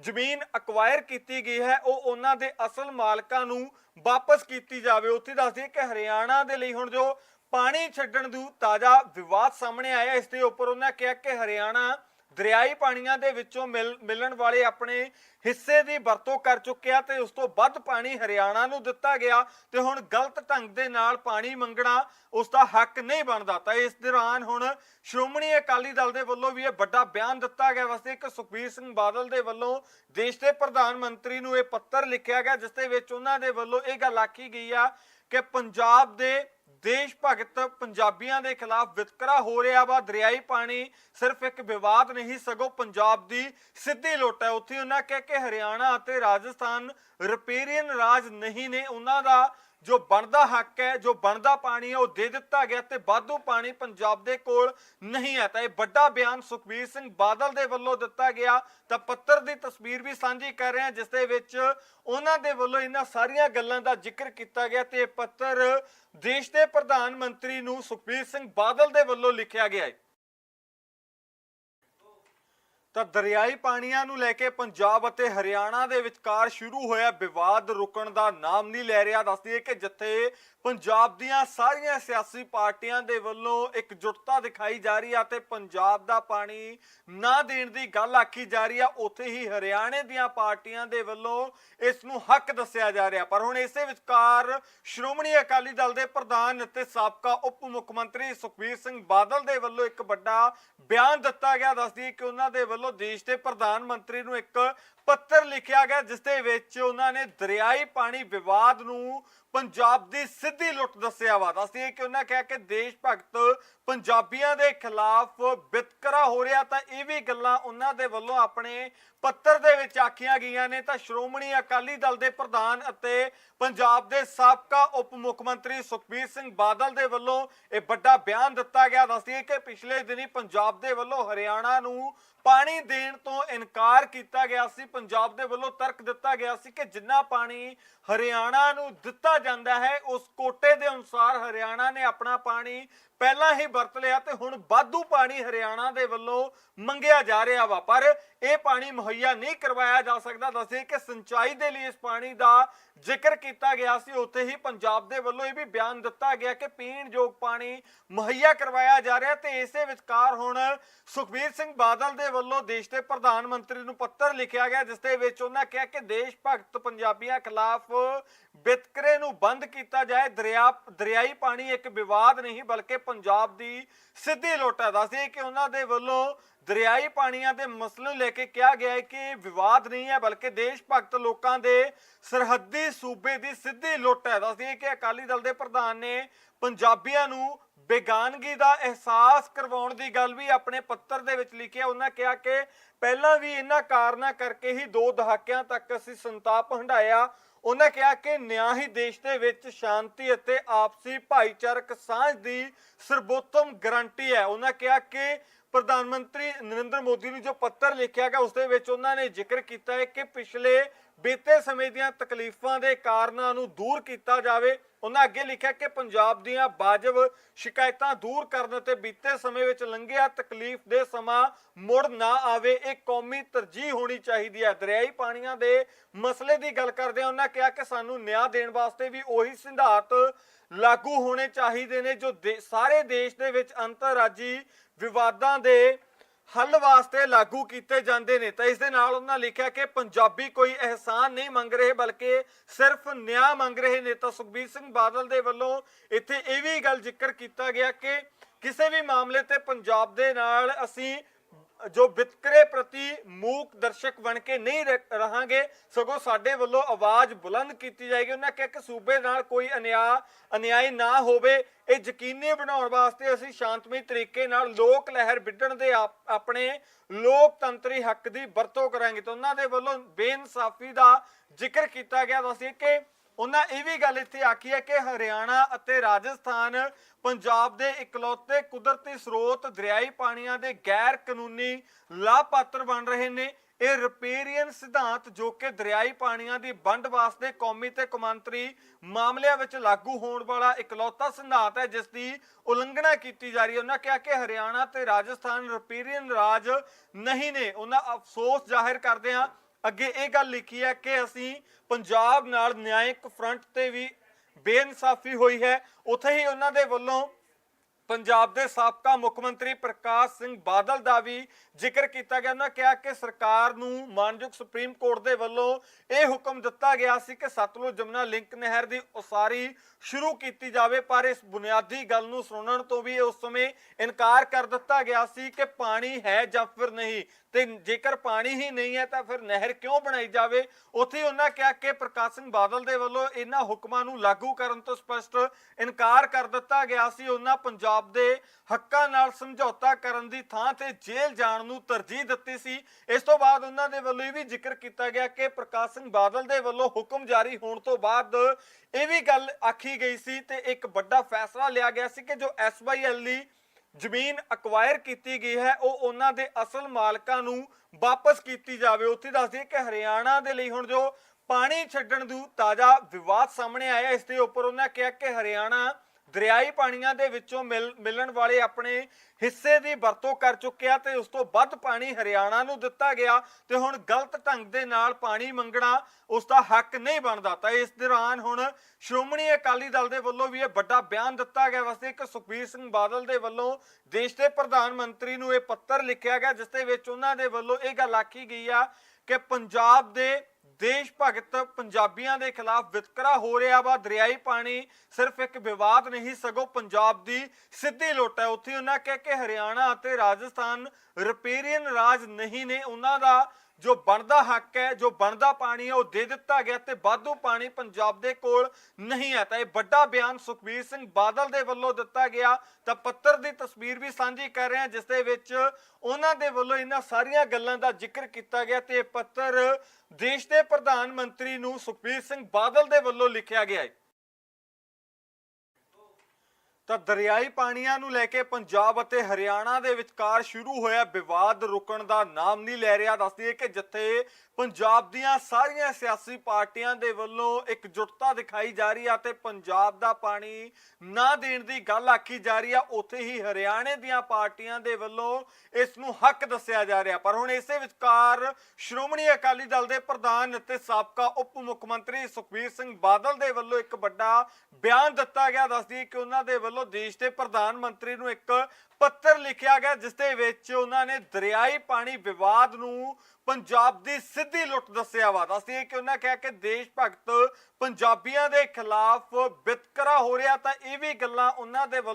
ਜ਼ਮੀਨ ਅਕਵਾਇਰ ਕੀਤੀ ਗਈ ਹੈ, ਉਹ ਉਹਨਾਂ ਦੇ ਅਸਲ ਮਾਲਕਾਂ ਨੂੰ ਵਾਪਸ ਕੀਤੀ ਜਾਵੇ। ਉੱਥੇ ਦੱਸਦੀ ਕਿ ਹਰਿਆਣਾ ਦੇ ਲਈ ਹੁਣ ਜੋ ਪਾਣੀ ਛੱਡਣ ਦੀ ਤਾਜ਼ਾ ਵਿਵਾਦ ਸਾਹਮਣੇ ਆਇਆ, ਇਸ ਦੇ ਉੱਪਰ ਉਹਨਾਂ ਕਿਹਾ ਕਿ ਹਰਿਆਣਾ ਦਰਿਆਈ ਪਾਣੀਆਂ ਦੇ ਵਿੱਚੋਂ ਮਿਲ- ਮਿਲਣ ਵਾਲੇ ਆਪਣੇ ਹਿੱਸੇ ਦੀ ਵਰਤੋਂ ਕਰ ਚੁੱਕਿਆ ਤੇ ਉਸ ਤੋਂ ਵੱਧ ਪਾਣੀ ਹਰਿਆਣਾ ਨੂੰ ਦਿੱਤਾ ਗਿਆ ਤੇ ਹੁਣ ਗਲਤ ਢੰਗ ਦੇ ਨਾਲ ਪਾਣੀ ਮੰਗਣਾ ਉਸ ਦਾ ਹੱਕ ਨਹੀਂ ਬਣਦਾ। ਤਾਂ ਇਸ ਦੌਰਾਨ ਹੁਣ ਸ਼੍ਰੋਮਣੀ ਅਕਾਲੀ ਦਲ ਦੇ ਵੱਲੋਂ ਵੀ ਇਹ ਵੱਡਾ ਬਿਆਨ ਦਿੱਤਾ ਗਿਆ। ਵਸਤੇ ਇੱਕ ਸੁਖਬੀਰ ਸਿੰਘ ਬਾਦਲ ਦੇ ਵੱਲੋਂ ਦੇਸ਼ ਦੇ ਪ੍ਰਧਾਨ ਮੰਤਰੀ ਨੂੰ ਇਹ ਪੱਤਰ ਲਿਖਿਆ ਗਿਆ, ਜਿਸ ਦੇ ਵਿੱਚ ਉਹਨਾਂ ਦੇ ਵੱਲੋਂ ਇਹ ਗੱਲ ਆਖੀ ਗਈ ਆ ਕਿ ਪੰਜਾਬ ਦੇ ਦੇਸ਼ ਭਗਤ ਪੰਜਾਬੀਆਂ ਦੇ ਖਿਲਾਫ ਵਿਤਕਰਾ ਹੋ ਰਿਹਾ ਵਾ, ਦਰਿਆਈ ਪਾਣੀ ਸਿਰਫ ਇੱਕ ਵਿਵਾਦ ਨਹੀਂ, ਸਗੋਂ ਪੰਜਾਬ ਦੀ ਸਿੱਧੀ ਲੁੱਟ ਹੈ। ਉੱਥੇ ਉਹਨਾਂ ਕਹਿ ਕੇ ਹਰਿਆਣਾ ਅਤੇ ਰਾਜਸਥਾਨ ਰਿਪੇਰੀਅਨ ਰਾਜ ਨਹੀਂ ਨੇ। ਉਹਨਾਂ ਦਾ ਜੋ ਬਣਦਾ ਹੱਕ ਹੈ, ਜੋ ਬਣਦਾ ਪਾਣੀ ਹੈ, ਉਹ ਦੇ ਦਿੱਤਾ ਗਿਆ ਤੇ ਵਾਧੂ ਪਾਣੀ ਪੰਜਾਬ ਦੇ ਕੋਲ ਨਹੀਂ ਹੈ। ਤਾਂ ਇਹ ਵੱਡਾ ਬਿਆਨ ਸੁਖਬੀਰ ਸਿੰਘ ਬਾਦਲ ਦੇ ਵੱਲੋਂ ਦਿੱਤਾ ਗਿਆ। ਤਾਂ ਪੱਤਰ ਦੀ ਤਸਵੀਰ ਵੀ ਸਾਂਝੀ ਕਰ ਰਹੇ ਹਾਂ ਜਿਸ ਦੇ ਵਿੱਚ ਉਹਨਾਂ ਦੇ ਵੱਲੋਂ ਇਹਨਾਂ ਸਾਰੀਆਂ ਗੱਲਾਂ ਦਾ ਜ਼ਿਕਰ ਕੀਤਾ ਗਿਆ ਤੇ ਇਹ ਪੱਤਰ ਦੇਸ਼ ਦੇ ਪ੍ਰਧਾਨ ਮੰਤਰੀ ਨੂੰ ਸੁਖਬੀਰ ਸਿੰਘ ਬਾਦਲ ਦੇ ਵੱਲੋਂ ਲਿਖਿਆ ਗਿਆ ਹੈ। ਤਾਂ ਦਰਿਆਈ ਪਾਣੀਆਂ ਨੂੰ ਲੈ ਕੇ ਪੰਜਾਬ ਅਤੇ ਹਰਿਆਣਾ ਦੇ ਵਿਚਕਾਰ ਸ਼ੁਰੂ ਹੋਇਆ ਵਿਵਾਦ ਰੁਕਣ ਦਾ ਨਾਮ ਨਹੀਂ ਲੈ ਰਿਹਾ। ਦੱਸਦੀ ਹੈ ਕਿ ਜਿੱਥੇ ਪੰਜਾਬ ਦੀਆਂ ਸਾਰੀਆਂ ਸਿਆਸੀ ਪਾਰਟੀਆਂ ਦੇ ਵੱਲੋਂ ਇਕਜੁੱਟਤਾ ਦਿਖਾਈ ਜਾ ਰਹੀ ਆ ਤੇ ਪੰਜਾਬ ਦਾ ਪਾਣੀ ਨਾ ਦੇਣ ਦੀ ਗੱਲ ਆਖੀ ਜਾ ਰਹੀ ਆ, ਉੱਥੇ ਹੀ ਹਰਿਆਣੇ ਦੀਆਂ ਪਾਰਟੀਆਂ ਦੇ ਵੱਲੋਂ ਇਸ ਨੂੰ ਹੱਕ ਦੱਸਿਆ ਜਾ ਰਿਹਾ। ਪਰ ਹੁਣ ਇਸੇ ਵਿਚਕਾਰ ਸ਼੍ਰੋਮਣੀ ਅਕਾਲੀ ਦਲ ਦੇ ਪ੍ਰਧਾਨ ਅਤੇ ਸਾਬਕਾ ਉਪ ਮੁੱਖ ਮੰਤਰੀ ਸੁਖਬੀਰ ਸਿੰਘ ਬਾਦਲ ਦੇ ਵੱਲੋਂ ਇੱਕ ਵੱਡਾ ਬਿਆਨ ਦਿੱਤਾ ਗਿਆ। ਦੱਸਦੀ ਕਿ ਉਹਨਾਂ ਦੇ ਵੱਲੋਂ ਦੇਸ਼ ਦੇ ਪ੍ਰਧਾਨ ਮੰਤਰੀ ਨੂੰ ਇੱਕ ਪੱਤਰ ਲਿਖਿਆ ਗਿਆ, ਜਿਸ ਦੇ ਵਿੱਚ ਉਹਨਾਂ ਨੇ ਦਰਿਆਈ ਪਾਣੀ ਵਿਵਾਦ ਨੂੰ ਪੰਜਾਬ ਦੀ ਸਿੱਧੀ ਲੁੱਟ ਦੱਸਿਆ ਵਾ। ਦੱਸਦੀ ਹੈ ਕਿ ਉਹਨਾਂ ਕਿਹਾ ਕਿ ਦੇਸ਼ ਭਗਤ ਪੰਜਾਬੀਆਂ ਦੇ ਖਿਲਾਫ ਵਿਤਕਰਾ ਹੋ ਰਿਹਾ ਤਾਂ ਇਹ ਵੀ ਗੱਲਾਂ ਉਹਨਾਂ ਦੇ ਵੱਲੋਂ ਆਪਣੇ ਪੱਤਰ ਦੇ ਵਿੱਚ ਆਖੀਆਂ ਗਈਆਂ ਨੇ। ਤਾਂ ਸ਼੍ਰੋਮਣੀ ਅਕਾਲੀ ਦਲ ਦੇ ਪ੍ਰਧਾਨ ਅਤੇ ਪੰਜਾਬ ਦੇ ਸਾਬਕਾ ਉਪ ਮੁੱਖ ਮੰਤਰੀ ਸੁਖਬੀਰ ਸਿੰਘ ਬਾਦਲ ਦੇ ਵੱਲੋਂ ਇਹ ਵੱਡਾ ਬਿਆਨ ਦਿੱਤਾ ਗਿਆ। ਦੱਸਦੀ ਕਿ ਪਿਛਲੇ ਦਿਨੀ ਪੰਜਾਬ ਦੇ ਵੱਲੋਂ ਹਰਿਆਣਾ ਨੂੰ ਪਾਣੀ ਦੇਣ ਤੋਂ ਇਨਕਾਰ ਕੀਤਾ ਗਿਆ ਸੀ। ਪੰਜਾਬ ਦੇ ਵੱਲੋਂ ਤਰਕ ਦਿੱਤਾ ਗਿਆ ਸੀ ਕਿ ਜਿੰਨਾ ਪਾਣੀ ਹਰਿਆਣਾ ਨੂੰ ਦਿੱਤਾ ਜਾਂਦਾ ਹੈ। ਉਸ ਕੋਟੇ ਦੇ ਅਨੁਸਾਰ ਹਰਿਆਣਾ ਨੇ ਆਪਣਾ ਪਾਣੀ ਪਹਿਲਾਂ ਹੀ ਵਰਤ ਲਿਆ ਤੇ ਹੁਣ ਵਾਧੂ ਪਾਣੀ ਹਰਿਆਣਾ ਦੇ ਵੱਲੋਂ ਮੰਗਿਆ ਜਾ ਰਿਹਾ ਵਾ। ਪਰ ਇਹ ਪਾਣੀ ਮੁਹੱਈਆ ਨਹੀਂ ਕਰਵਾਇਆ ਜਾ ਸਕਦਾ। ਦੱਸੇ ਕਿ ਸਿੰਚਾਈ ਦੇ ਲਈ ਇਸ ਪਾਣੀ ਦਾ ਜ਼ਿਕਰ ਕੀਤਾ ਗਿਆ ਸੀ। ਉੱਥੇ ਹੀ ਪੰਜਾਬ ਦੇ ਵੱਲੋਂ ਇਹ ਵੀ ਬਿਆਨ ਦਿੱਤਾ ਗਿਆ ਕਿ ਪੀਣ ਯੋਗ ਪਾਣੀ ਮੁਹੱਈਆ ਕਰਵਾਇਆ ਜਾ ਰਿਹਾ ਤੇ ਇਸੇ ਵਿਚਕਾਰ ਹੁਣ ਸੁਖਬੀਰ ਸਿੰਘ ਬਾਦਲ ਦੇ ਵੱਲੋਂ ਦੇਸ਼ ਦੇ ਪ੍ਰਧਾਨ ਮੰਤਰੀ ਨੂੰ ਪੱਤਰ ਲਿਖਿਆ ਗਿਆ, ਜਿਸ ਦੇ ਵਿੱਚ ਉਹਨਾਂ ਕਿਹਾ ਕਿ ਦੇਸ਼ ਭਗਤ ਪੰਜਾਬੀਆਂ ਖਿਲਾਫ ਵਿਤਕਰੇ ਨੂੰ ਬੰਦ ਕੀਤਾ ਜਾਏ। ਦਰਿਆ, ਦਰਿਆਈ ਪਾਣੀ ਇੱਕ ਵਿਵਾਦ ਨਹੀਂ, ਬਲਕਿ ਪੰਜਾਬ ਦੀ ਸਿੱਧੀ ਲੁੱਟ ਹੈ। ਦੱਸਦੇ ਕਿ ਉਹਨਾਂ ਦੇ ਵੱਲੋਂ ਦਰਿਆਈ ਪਾਣੀਆਂ ਦੇ ਮਸਲੇ ਨੂੰ ਲੈ ਕੇ ਕਿਹਾ ਗਿਆ ਹੈ ਕਿ ਵਿਵਾਦ ਨਹੀਂ ਹੈ, ਬਲਕਿ ਦੇਸ਼ ਭਗਤ ਲੋਕਾਂ ਦੇ ਸਰਹੱਦੀ ਸੂਬੇ ਦੀ ਸਿੱਧੀ ਲੁੱਟ ਹੈ। ਦੱਸਦੀ ਕਿ ਅਕਾਲੀ ਦਲ ਦੇ ਪ੍ਰਧਾਨ ਨੇ ਪੰਜਾਬੀਆਂ ਨੂੰ ਬੇਗਾਨਗੀ ਦਾ ਅਹਿਸਾਸ ਕਰਵਾਉਣ ਦੀ ਗੱਲ ਵੀ ਆਪਣੇ ਪੱਤਰ ਦੇ ਵਿੱਚ ਲਿਖਿਆ ਉਹਨਾਂ ਕਿਹਾ ਕਿ ਪਹਿਲਾਂ ਵੀ ਇਹਨਾਂ ਕਾਰਨਾਂ ਕਰਕੇ ਹੀ ਦੋ ਦਹਾਕਿਆਂ ਤੱਕ ਅਸੀਂ ਸੰਤਾਪ ਹੰਢਾਇਆ। ਉਹਨਾਂ ਕਿਹਾ ਕਿ ਨਿਆਂ ਹੀ ਦੇਸ਼ ਦੇ ਵਿੱਚ ਸ਼ਾਂਤੀ ਅਤੇ ਆਪਸੀ ਭਾਈਚਾਰਕ ਸਾਂਝ ਦੀ ਸਰਬੋਤਮ ਗਰੰਟੀ ਹੈ। ਉਹਨਾਂ ਕਿਹਾ ਕਿ ਪ੍ਰਧਾਨ ਮੰਤਰੀ ਨਰਿੰਦਰ ਮੋਦੀ ਨੂੰ ਜੋ ਪੱਤਰ ਲਿਖਿਆ ਗਿਆ, ਉਸ ਦੇ ਵਿੱਚ ਉਹਨਾਂ ਨੇ ਜ਼ਿਕਰ ਕੀਤਾ ਹੈ ਕਿ ਪਿਛਲੇ ਬੀਤੇ ਸਮੇਂ ਦੀਆਂ ਤਕਲੀਫਾਂ ਦੇ ਕਾਰਨਾਂ ਨੂੰ ਦੂਰ ਕੀਤਾ ਜਾਵੇ। ਉਹਨਾਂ ਅੱਗੇ ਲਿਖਿਆ ਕਿ ਪੰਜਾਬ ਦੀਆਂ ਵਾਜਬ ਸ਼ਿਕਾਇਤਾਂ ਦੂਰ ਕਰਨ ਤੇ ਬੀਤੇ ਸਮੇਂ ਵਿੱਚ ਲੰਘਿਆ ਤਕਲੀਫ ਦੇ ਸਮਾਂ ਮੁੜ ਨਾ ਆਵੇ, ਇਹ ਕੌਮੀ ਤਰਜੀਹ ਹੋਣੀ ਚਾਹੀਦੀ ਹੈ। ਦਰਿਆਈ ਪਾਣੀਆਂ ਦੇ ਮਸਲੇ ਦੀ ਗੱਲ ਕਰਦੇ ਉਹਨਾਂ ਕਿਹਾ ਕਿ ਸਾਨੂੰ ਨਿਆਂ ਦੇਣ ਵਾਸਤੇ ਵੀ ਉਹੀ ਸਿਧਾਂਤ ਲਾਗੂ ਹੋਣੇ ਚਾਹੀਦੇ ਨੇ, ਜੋ ਦੇ- ਸਾਰੇ ਦੇਸ਼ ਦੇ ਵਿੱਚ ਅੰਤਰਰਾਜੀ ਵਿਵਾਦਾਂ ਦੇ ਹੱਲ ਵਾਸਤੇ ਲਾਗੂ ਕੀਤੇ ਜਾਂਦੇ ਨੇ। ਤਾਂ ਇਸ ਦੇ ਨਾਲ ਉਹਨਾਂ ਲਿਖਿਆ ਕਿ ਪੰਜਾਬੀ ਕੋਈ ਅਹਿਸਾਨ ਨਹੀਂ ਮੰਗ ਰਹੇ, ਬਲਕਿ ਸਿਰਫ ਨਿਆਂ ਮੰਗ ਰਹੇ ਨੇ। ਤਾਂ ਸੁਖਬੀਰ ਸਿੰਘ ਬਾਦਲ ਦੇ ਵੱਲੋਂ ਇੱਥੇ ਇਹ ਵੀ ਗੱਲ ਜ਼ਿਕਰ ਕੀਤਾ ਗਿਆ ਕਿ ਕਿਸੇ ਵੀ ਮਾਮਲੇ ਤੇ ਪੰਜਾਬ ਦੇ ਨਾਲ ਅਸੀਂ ਜੋ ਵਿਤਕਰੇ ਪ੍ਰਤੀ ਮੂਕ ਦਰਸ਼ਕ ਬਣ ਕੇ ਨਹੀਂ ਰਹਾਂਗੇ, ਸਗੋਂ ਸਾਡੇ ਵੱਲੋਂ ਆਵਾਜ਼ ਬੁਲੰਦ ਕੀਤੀ ਜਾਏਗੀ। ਉਹਨਾਂ ਕਿਹਾ ਕਿ ਸੂਬੇ ਨਾਲ ਕੋਈ ਅਨਿਆ, ਅਨਿਆਈ ਨਾ ਹੋਵੇ। ਇਹ ਯਕੀਨੀ ਬਣਾਉਣ ਵਾਸਤੇ ਅਸੀਂ ਸ਼ਾਂਤਮਈ ਤਰੀਕੇ ਨਾਲ ਲੋਕ ਲਹਿਰ ਵਿੱਢਣ ਦੇ ਆਪਣੇ ਲੋਕਤੰਤਰੀ ਹੱਕ ਦੀ ਵਰਤੋਂ ਕਰਾਂਗੇ। ਤਾਂ ਉਹਨਾਂ ਦੇ ਵੱਲੋਂ ਬੇਇਨਸਾਫੀ ਦਾ ਜ਼ਿਕਰ ਕੀਤਾ ਗਿਆ। ਦੱਸਿਆ ਕਿ ਉਹਨਾਂ ਇਹ ਵੀ ਗੱਲ ਇੱਥੇ ਆਖੀ ਹੈ ਕਿ ਹਰਿਆਣਾ ਅਤੇ ਰਾਜਸਥਾਨ ਪੰਜਾਬ ਦੇ ਇਕਲੌਤੇ ਕੁਦਰਤੀ ਸਰੋਤ ਦਰਿਆਈ ਪਾਣੀਆਂ ਦੇ ਗੈਰ ਕਾਨੂੰਨੀ ਲਾਭਪਾਤਰ ਬਣ ਰਹੇ ਨੇ। ਇਹ ਰਿਪੇਰੀਅਨ ਸਿਧਾਂਤ ਜੋ ਕਿ ਦਰਿਆਈ ਪਾਣੀਆਂ ਦੀ ਵੰਡ ਵਾਸਤੇ ਕੌਮੀ ਤੇ ਕੌਮਾਂਤਰੀ ਮਾਮਲਿਆਂ ਵਿੱਚ ਲਾਗੂ ਹੋਣ ਵਾਲਾ ਇਕਲੌਤਾ ਸਿਧਾਂਤ ਹੈ, ਜਿਸ ਦੀ ਉਲੰਘਣਾ ਕੀਤੀ ਜਾ ਰਹੀ ਹੈ। ਉਹਨਾਂ ਕਿਹਾ ਕਿ ਹਰਿਆਣਾ ਤੇ ਰਾਜਸਥਾਨ ਰਿਪੇਰੀਅਨ ਰਾਜ ਨਹੀਂ ਨੇ। ਉਹਨਾਂ ਅਫਸੋਸ ਜ਼ਾਹਿਰ ਕਰਦੇ ਹਾਂ ਅੱਗੇ ਇਹ ਗੱਲ ਲਿਖੀ ਹੈ ਕਿ ਅਸੀਂ ਪੰਜਾਬ ਨਾਲ ਨਿਆਇਕ ਫਰੰਟ ਤੇ ਵੀ ਬੇਇਨਸਾਫੀ ਹੋਈ ਹੈ। ਉੱਥੇ ਹੀ ਉਹਨਾਂ ਦੇ ਵੱਲੋਂ ਪੰਜਾਬ ਦੇ ਸਾਬਕਾ ਮੁੱਖ ਮੰਤਰੀ ਪ੍ਰਕਾਸ਼ ਸਿੰਘ ਬਾਦਲ ਦਾ ਵੀ ਜ਼ਿਕਰ ਕੀਤਾ ਗਿਆ। ਉਹਨਾਂ ਕਿਹਾ ਕਿ ਸਰਕਾਰ ਨੂੰ ਮਾਨਯੋਗ ਸੁਪਰੀਮ ਕੋਰਟ ਦੇ ਵੱਲੋਂ ਇਹ ਹੁਕਮ ਦਿੱਤਾ ਗਿਆ ਸੀ ਕਿ ਸਤਲੁਜ ਜਮਨਾ ਲਿੰਕ ਨਹਿਰ ਦੀ ਉਸਾਰੀ ਸ਼ੁਰੂ ਕੀਤੀ ਜਾਵੇ, ਪਰ ਇਸ ਬੁਨਿਆਦੀ ਗੱਲ ਨੂੰ ਸੁਣਨ ਤੋਂ ਵੀ ਉਸ ਸਮੇਂ ਇਨਕਾਰ ਕਰ ਦਿੱਤਾ ਗਿਆ ਸੀ ਕਿ ਪਾਣੀ ਹੈ ਜਾਂ ਫਿਰ ਨਹੀਂ। ਤੇ ਜੇਕਰ ਪਾਣੀ ਹੀ ਨਹੀਂ ਹੈ ਤਾਂ ਫਿਰ ਨਹਿਰ ਕਿਉਂ ਬਣਾਈ ਜਾਵੇ? ਉੱਥੇ ਹੀ ਉਹਨਾਂ ਕਿਹਾ ਕਿ ਪ੍ਰਕਾਸ਼ ਸਿੰਘ ਬਾਦਲ ਦੇ ਵੱਲੋਂ ਇਹਨਾਂ ਹੁਕਮਾਂ ਨੂੰ ਲਾਗੂ ਕਰਨ ਤੋਂ ਸਪਸ਼ਟ ਇਨਕਾਰ ਕਰ ਦਿੱਤਾ ਗਿਆ ਸੀ। ਉਹਨਾਂ ਪੰਜਾਬ ਦੇ ਹੱਕਾਂ ਨਾਲ ਸਮਝੌਤਾ ਕਰਨ ਦੀ ਥਾਂ ਤੇ ਜੇਲ੍ਹ ਜਾਣ ਨੂੰ ਤਰਜੀਹ ਦਿੱਤੀ ਸੀ। ਇਸ ਤੋਂ ਬਾਅਦ ਉਹਨਾਂ ਦੇ ਵੱਲੋਂ ਇਹ ਵੀ ਜ਼ਿਕਰ ਕੀਤਾ ਗਿਆ ਕਿ ਪ੍ਰਕਾਸ਼ ਸਿੰਘ ਬਾਦਲ ਦੇ ਵੱਲੋਂ ਹੁਕਮ ਜਾਰੀ ਹੋਣ ਤੋਂ ਬਾਅਦ ਇਹ ਵੀ ਗੱਲ ਆਖੀ ਗਈ ਸੀ ਤੇ ਇੱਕ ਵੱਡਾ ਫੈਸਲਾ ਲਿਆ ਗਿਆ ਸੀ ਕਿ ਜੋ ਐਸਵਾਈਐਲ ਦੀ ਜ਼ਮੀਨ ਅਕਵਾਇਰ ਕੀਤੀ ਗਈ ਹੈ, ਉਹ ਉਹਨਾਂ ਦੇ ਅਸਲ ਮਾਲਕਾਂ ਨੂੰ ਵਾਪਸ ਕੀਤੀ ਜਾਵੇ। ਉੱਥੇ ਦੱਸਦੀ ਕਿ ਹਰਿਆਣਾ ਦੇ ਲਈ ਹੁਣ ਜੋ ਪਾਣੀ ਛੱਡਣ ਨੂੰ ਤਾਜ਼ਾ ਵਿਵਾਦ ਸਾਹਮਣੇ ਆਇਆ, ਇਸ ਦੇ ਉੱਪਰ ਉਹਨਾਂ ਕਿਹਾ ਕਿ ਹਰਿਆਣਾ ਦਰਿਆਈ ਪਾਣੀਆਂ ਦੇ ਵਿੱਚੋਂ ਮਿਲ- ਮਿਲਣ ਵਾਲੇ ਆਪਣੇ ਹਿੱਸੇ ਦੀ ਵਰਤੋਂ ਕਰ ਚੁੱਕਿਆ ਤੇ ਉਸ ਤੋਂ ਵੱਧ ਪਾਣੀ ਹਰਿਆਣਾ ਨੂੰ ਦਿੱਤਾ ਗਿਆ ਤੇ ਹੁਣ ਗਲਤ ਢੰਗ ਦੇ ਨਾਲ ਪਾਣੀ ਮੰਗਣਾ ਉਸ ਦਾ ਹੱਕ ਨਹੀਂ ਬਣਦਾ। ਤਾਂ ਇਸ ਦੌਰਾਨ ਹੁਣ ਸ਼੍ਰੋਮਣੀ ਅਕਾਲੀ ਦਲ ਦੇ ਵੱਲੋਂ ਵੀ ਇਹ ਵੱਡਾ ਬਿਆਨ ਦਿੱਤਾ ਗਿਆ। ਵਸਦੇ ਇੱਕ ਸੁਖਬੀਰ ਸਿੰਘ ਬਾਦਲ ਦੇ ਵੱਲੋਂ ਦੇਸ਼ ਦੇ ਪ੍ਰਧਾਨ ਮੰਤਰੀ ਨੂੰ ਇਹ ਪੱਤਰ ਲਿਖਿਆ ਗਿਆ, ਜਿਸ ਦੇ ਵਿੱਚ ਉਹਨਾਂ ਦੇ ਵੱਲੋਂ ਇਹ ਗੱਲ ਆਖੀ ਗਈ ਆ ਕਿ ਪੰਜਾਬ ਦੇ ਦੇਸ਼ ਭਗਤ ਪੰਜਾਬੀਆਂ ਦੇ ਖਿਲਾਫ ਵਿਤਕਰਾ ਹੋ ਰਿਹਾ ਵਾ, ਦਰਿਆਈ ਪਾਣੀ ਸਿਰਫ ਇੱਕ ਵਿਵਾਦ ਨਹੀਂ, ਸਗੋਂ ਪੰਜਾਬ ਦੀ ਸਿੱਧੀ ਲੁੱਟ ਹੈ। ਉੱਥੇ ਉਹਨਾਂ ਕਹਿ ਕੇ ਹਰਿਆਣਾ ਅਤੇ ਰਾਜਸਥਾਨ ਰਿਪੇਰੀਅਨ ਰਾਜ ਨਹੀਂ ਨੇ, ਉਹਨਾਂ ਦਾ ਜੋ ਬਣਦਾ ਹੱਕ ਹੈ, ਜੋ ਬਣਦਾ ਪਾਣੀ ਹੈ, ਉਹ ਦੇ ਦਿੱਤਾ ਗਿਆ ਤੇ ਵਾਧੂ ਪਾਣੀ ਪੰਜਾਬ ਦੇ ਕੋਲ ਨਹੀਂ ਹੈ। ਤਾਂ ਇਹ ਵੱਡਾ ਬਿਆਨ ਸੁਖਬੀਰ ਸਿੰਘ ਬਾਦਲ ਦੇ ਵੱਲੋਂ ਦਿੱਤਾ ਗਿਆ। ਤਾਂ ਪੱਤਰ ਦੀ ਤਸਵੀਰ ਵੀ ਸਾਂਝੀ ਕਰ ਰਹੇ ਹਾਂ ਜਿਸ ਦੇ ਵਿੱਚ ਉਹਨਾਂ ਦੇ ਵੱਲੋਂ ਇਹਨਾਂ ਸਾਰੀਆਂ ਗੱਲਾਂ ਦਾ ਜ਼ਿਕਰ ਕੀਤਾ ਗਿਆ ਤੇ ਇਹ ਪੱਤਰ ਦੇਸ਼ ਦੇ ਪ੍ਰਧਾਨ ਮੰਤਰੀ ਨੂੰ ਸੁਖਬੀਰ ਸਿੰਘ ਬਾਦਲ ਦੇ ਵੱਲੋਂ ਲਿਖਿਆ ਗਿਆ ਹੈ। ਤਾਂ ਦਰਿਆਈ ਪਾਣੀਆਂ ਨੂੰ ਲੈ ਕੇ ਪੰਜਾਬ ਅਤੇ ਹਰਿਆਣਾ ਦੇ ਵਿਚਕਾਰ ਸ਼ੁਰੂ ਹੋਇਆ ਵਿਵਾਦ ਰੁਕਣ ਦਾ ਨਾਮ ਨਹੀਂ ਲੈ ਰਿਹਾ। ਦੱਸਦੀ ਹੈ ਕਿ ਜਿੱਥੇ ਪੰਜਾਬ ਦੀਆਂ ਸਾਰੀਆਂ ਸਿਆਸੀ ਪਾਰਟੀਆਂ ਦੇ ਵੱਲੋਂ ਇਕਜੁੱਟਤਾ ਦਿਖਾਈ ਜਾ ਰਹੀ ਆ ਤੇ ਪੰਜਾਬ ਦਾ ਪਾਣੀ ਨਾ ਦੇਣ ਦੀ ਗੱਲ ਆਖੀ ਜਾ ਰਹੀ ਆ, ਉੱਥੇ ਹੀ ਹਰਿਆਣੇ ਦੀਆਂ ਪਾਰਟੀਆਂ ਦੇ ਵੱਲੋਂ ਇਸ ਨੂੰ ਹੱਕ ਦੱਸਿਆ ਜਾ ਰਿਹਾ। ਪਰ ਹੁਣ ਇਸੇ ਵਿਚਕਾਰ ਸ਼੍ਰੋਮਣੀ ਅਕਾਲੀ ਦਲ ਦੇ ਪ੍ਰਧਾਨ ਅਤੇ ਸਾਬਕਾ ਉਪ ਮੁੱਖ ਮੰਤਰੀ ਸੁਖਬੀਰ ਸਿੰਘ ਬਾਦਲ ਦੇ ਵੱਲੋਂ ਇੱਕ ਵੱਡਾ ਬਿਆਨ ਦਿੱਤਾ ਗਿਆ। ਦੱਸਦੀ ਕਿ ਉਹਨਾਂ ਦੇ ਵੱਲੋਂ ਦੇਸ਼ ਦੇ ਪ੍ਰਧਾਨ ਮੰਤਰੀ ਨੂੰ ਇੱਕ ਪੱਤਰ ਲਿਖਿਆ ਗਿਆ, ਜਿਸ ਦੇ ਵਿੱਚ ਉਹਨਾਂ ਨੇ ਦਰਿਆਈ ਪਾਣੀ ਵਿਵਾਦ ਨੂੰ ਪੰਜਾਬ ਦੀ ਸਿੱਧੀ ਲੁੱਟ ਦੱਸਿਆ ਵਾ। ਦੱਸਦੀ ਕਿ ਉਹਨਾਂ ਕਿਹਾ ਕਿ ਦੇਸ਼ ਭਗਤ ਪੰਜਾਬੀਆਂ ਦੇ ਖਿਲਾਫ ਵਿਤਕਰਾ ਹੋ ਰਿਹਾ ਤਾਂ ਇਹ ਵੀ ਗੱਲਾਂ ਉਹਨਾਂ ਦੇ ਵੱਲੋਂ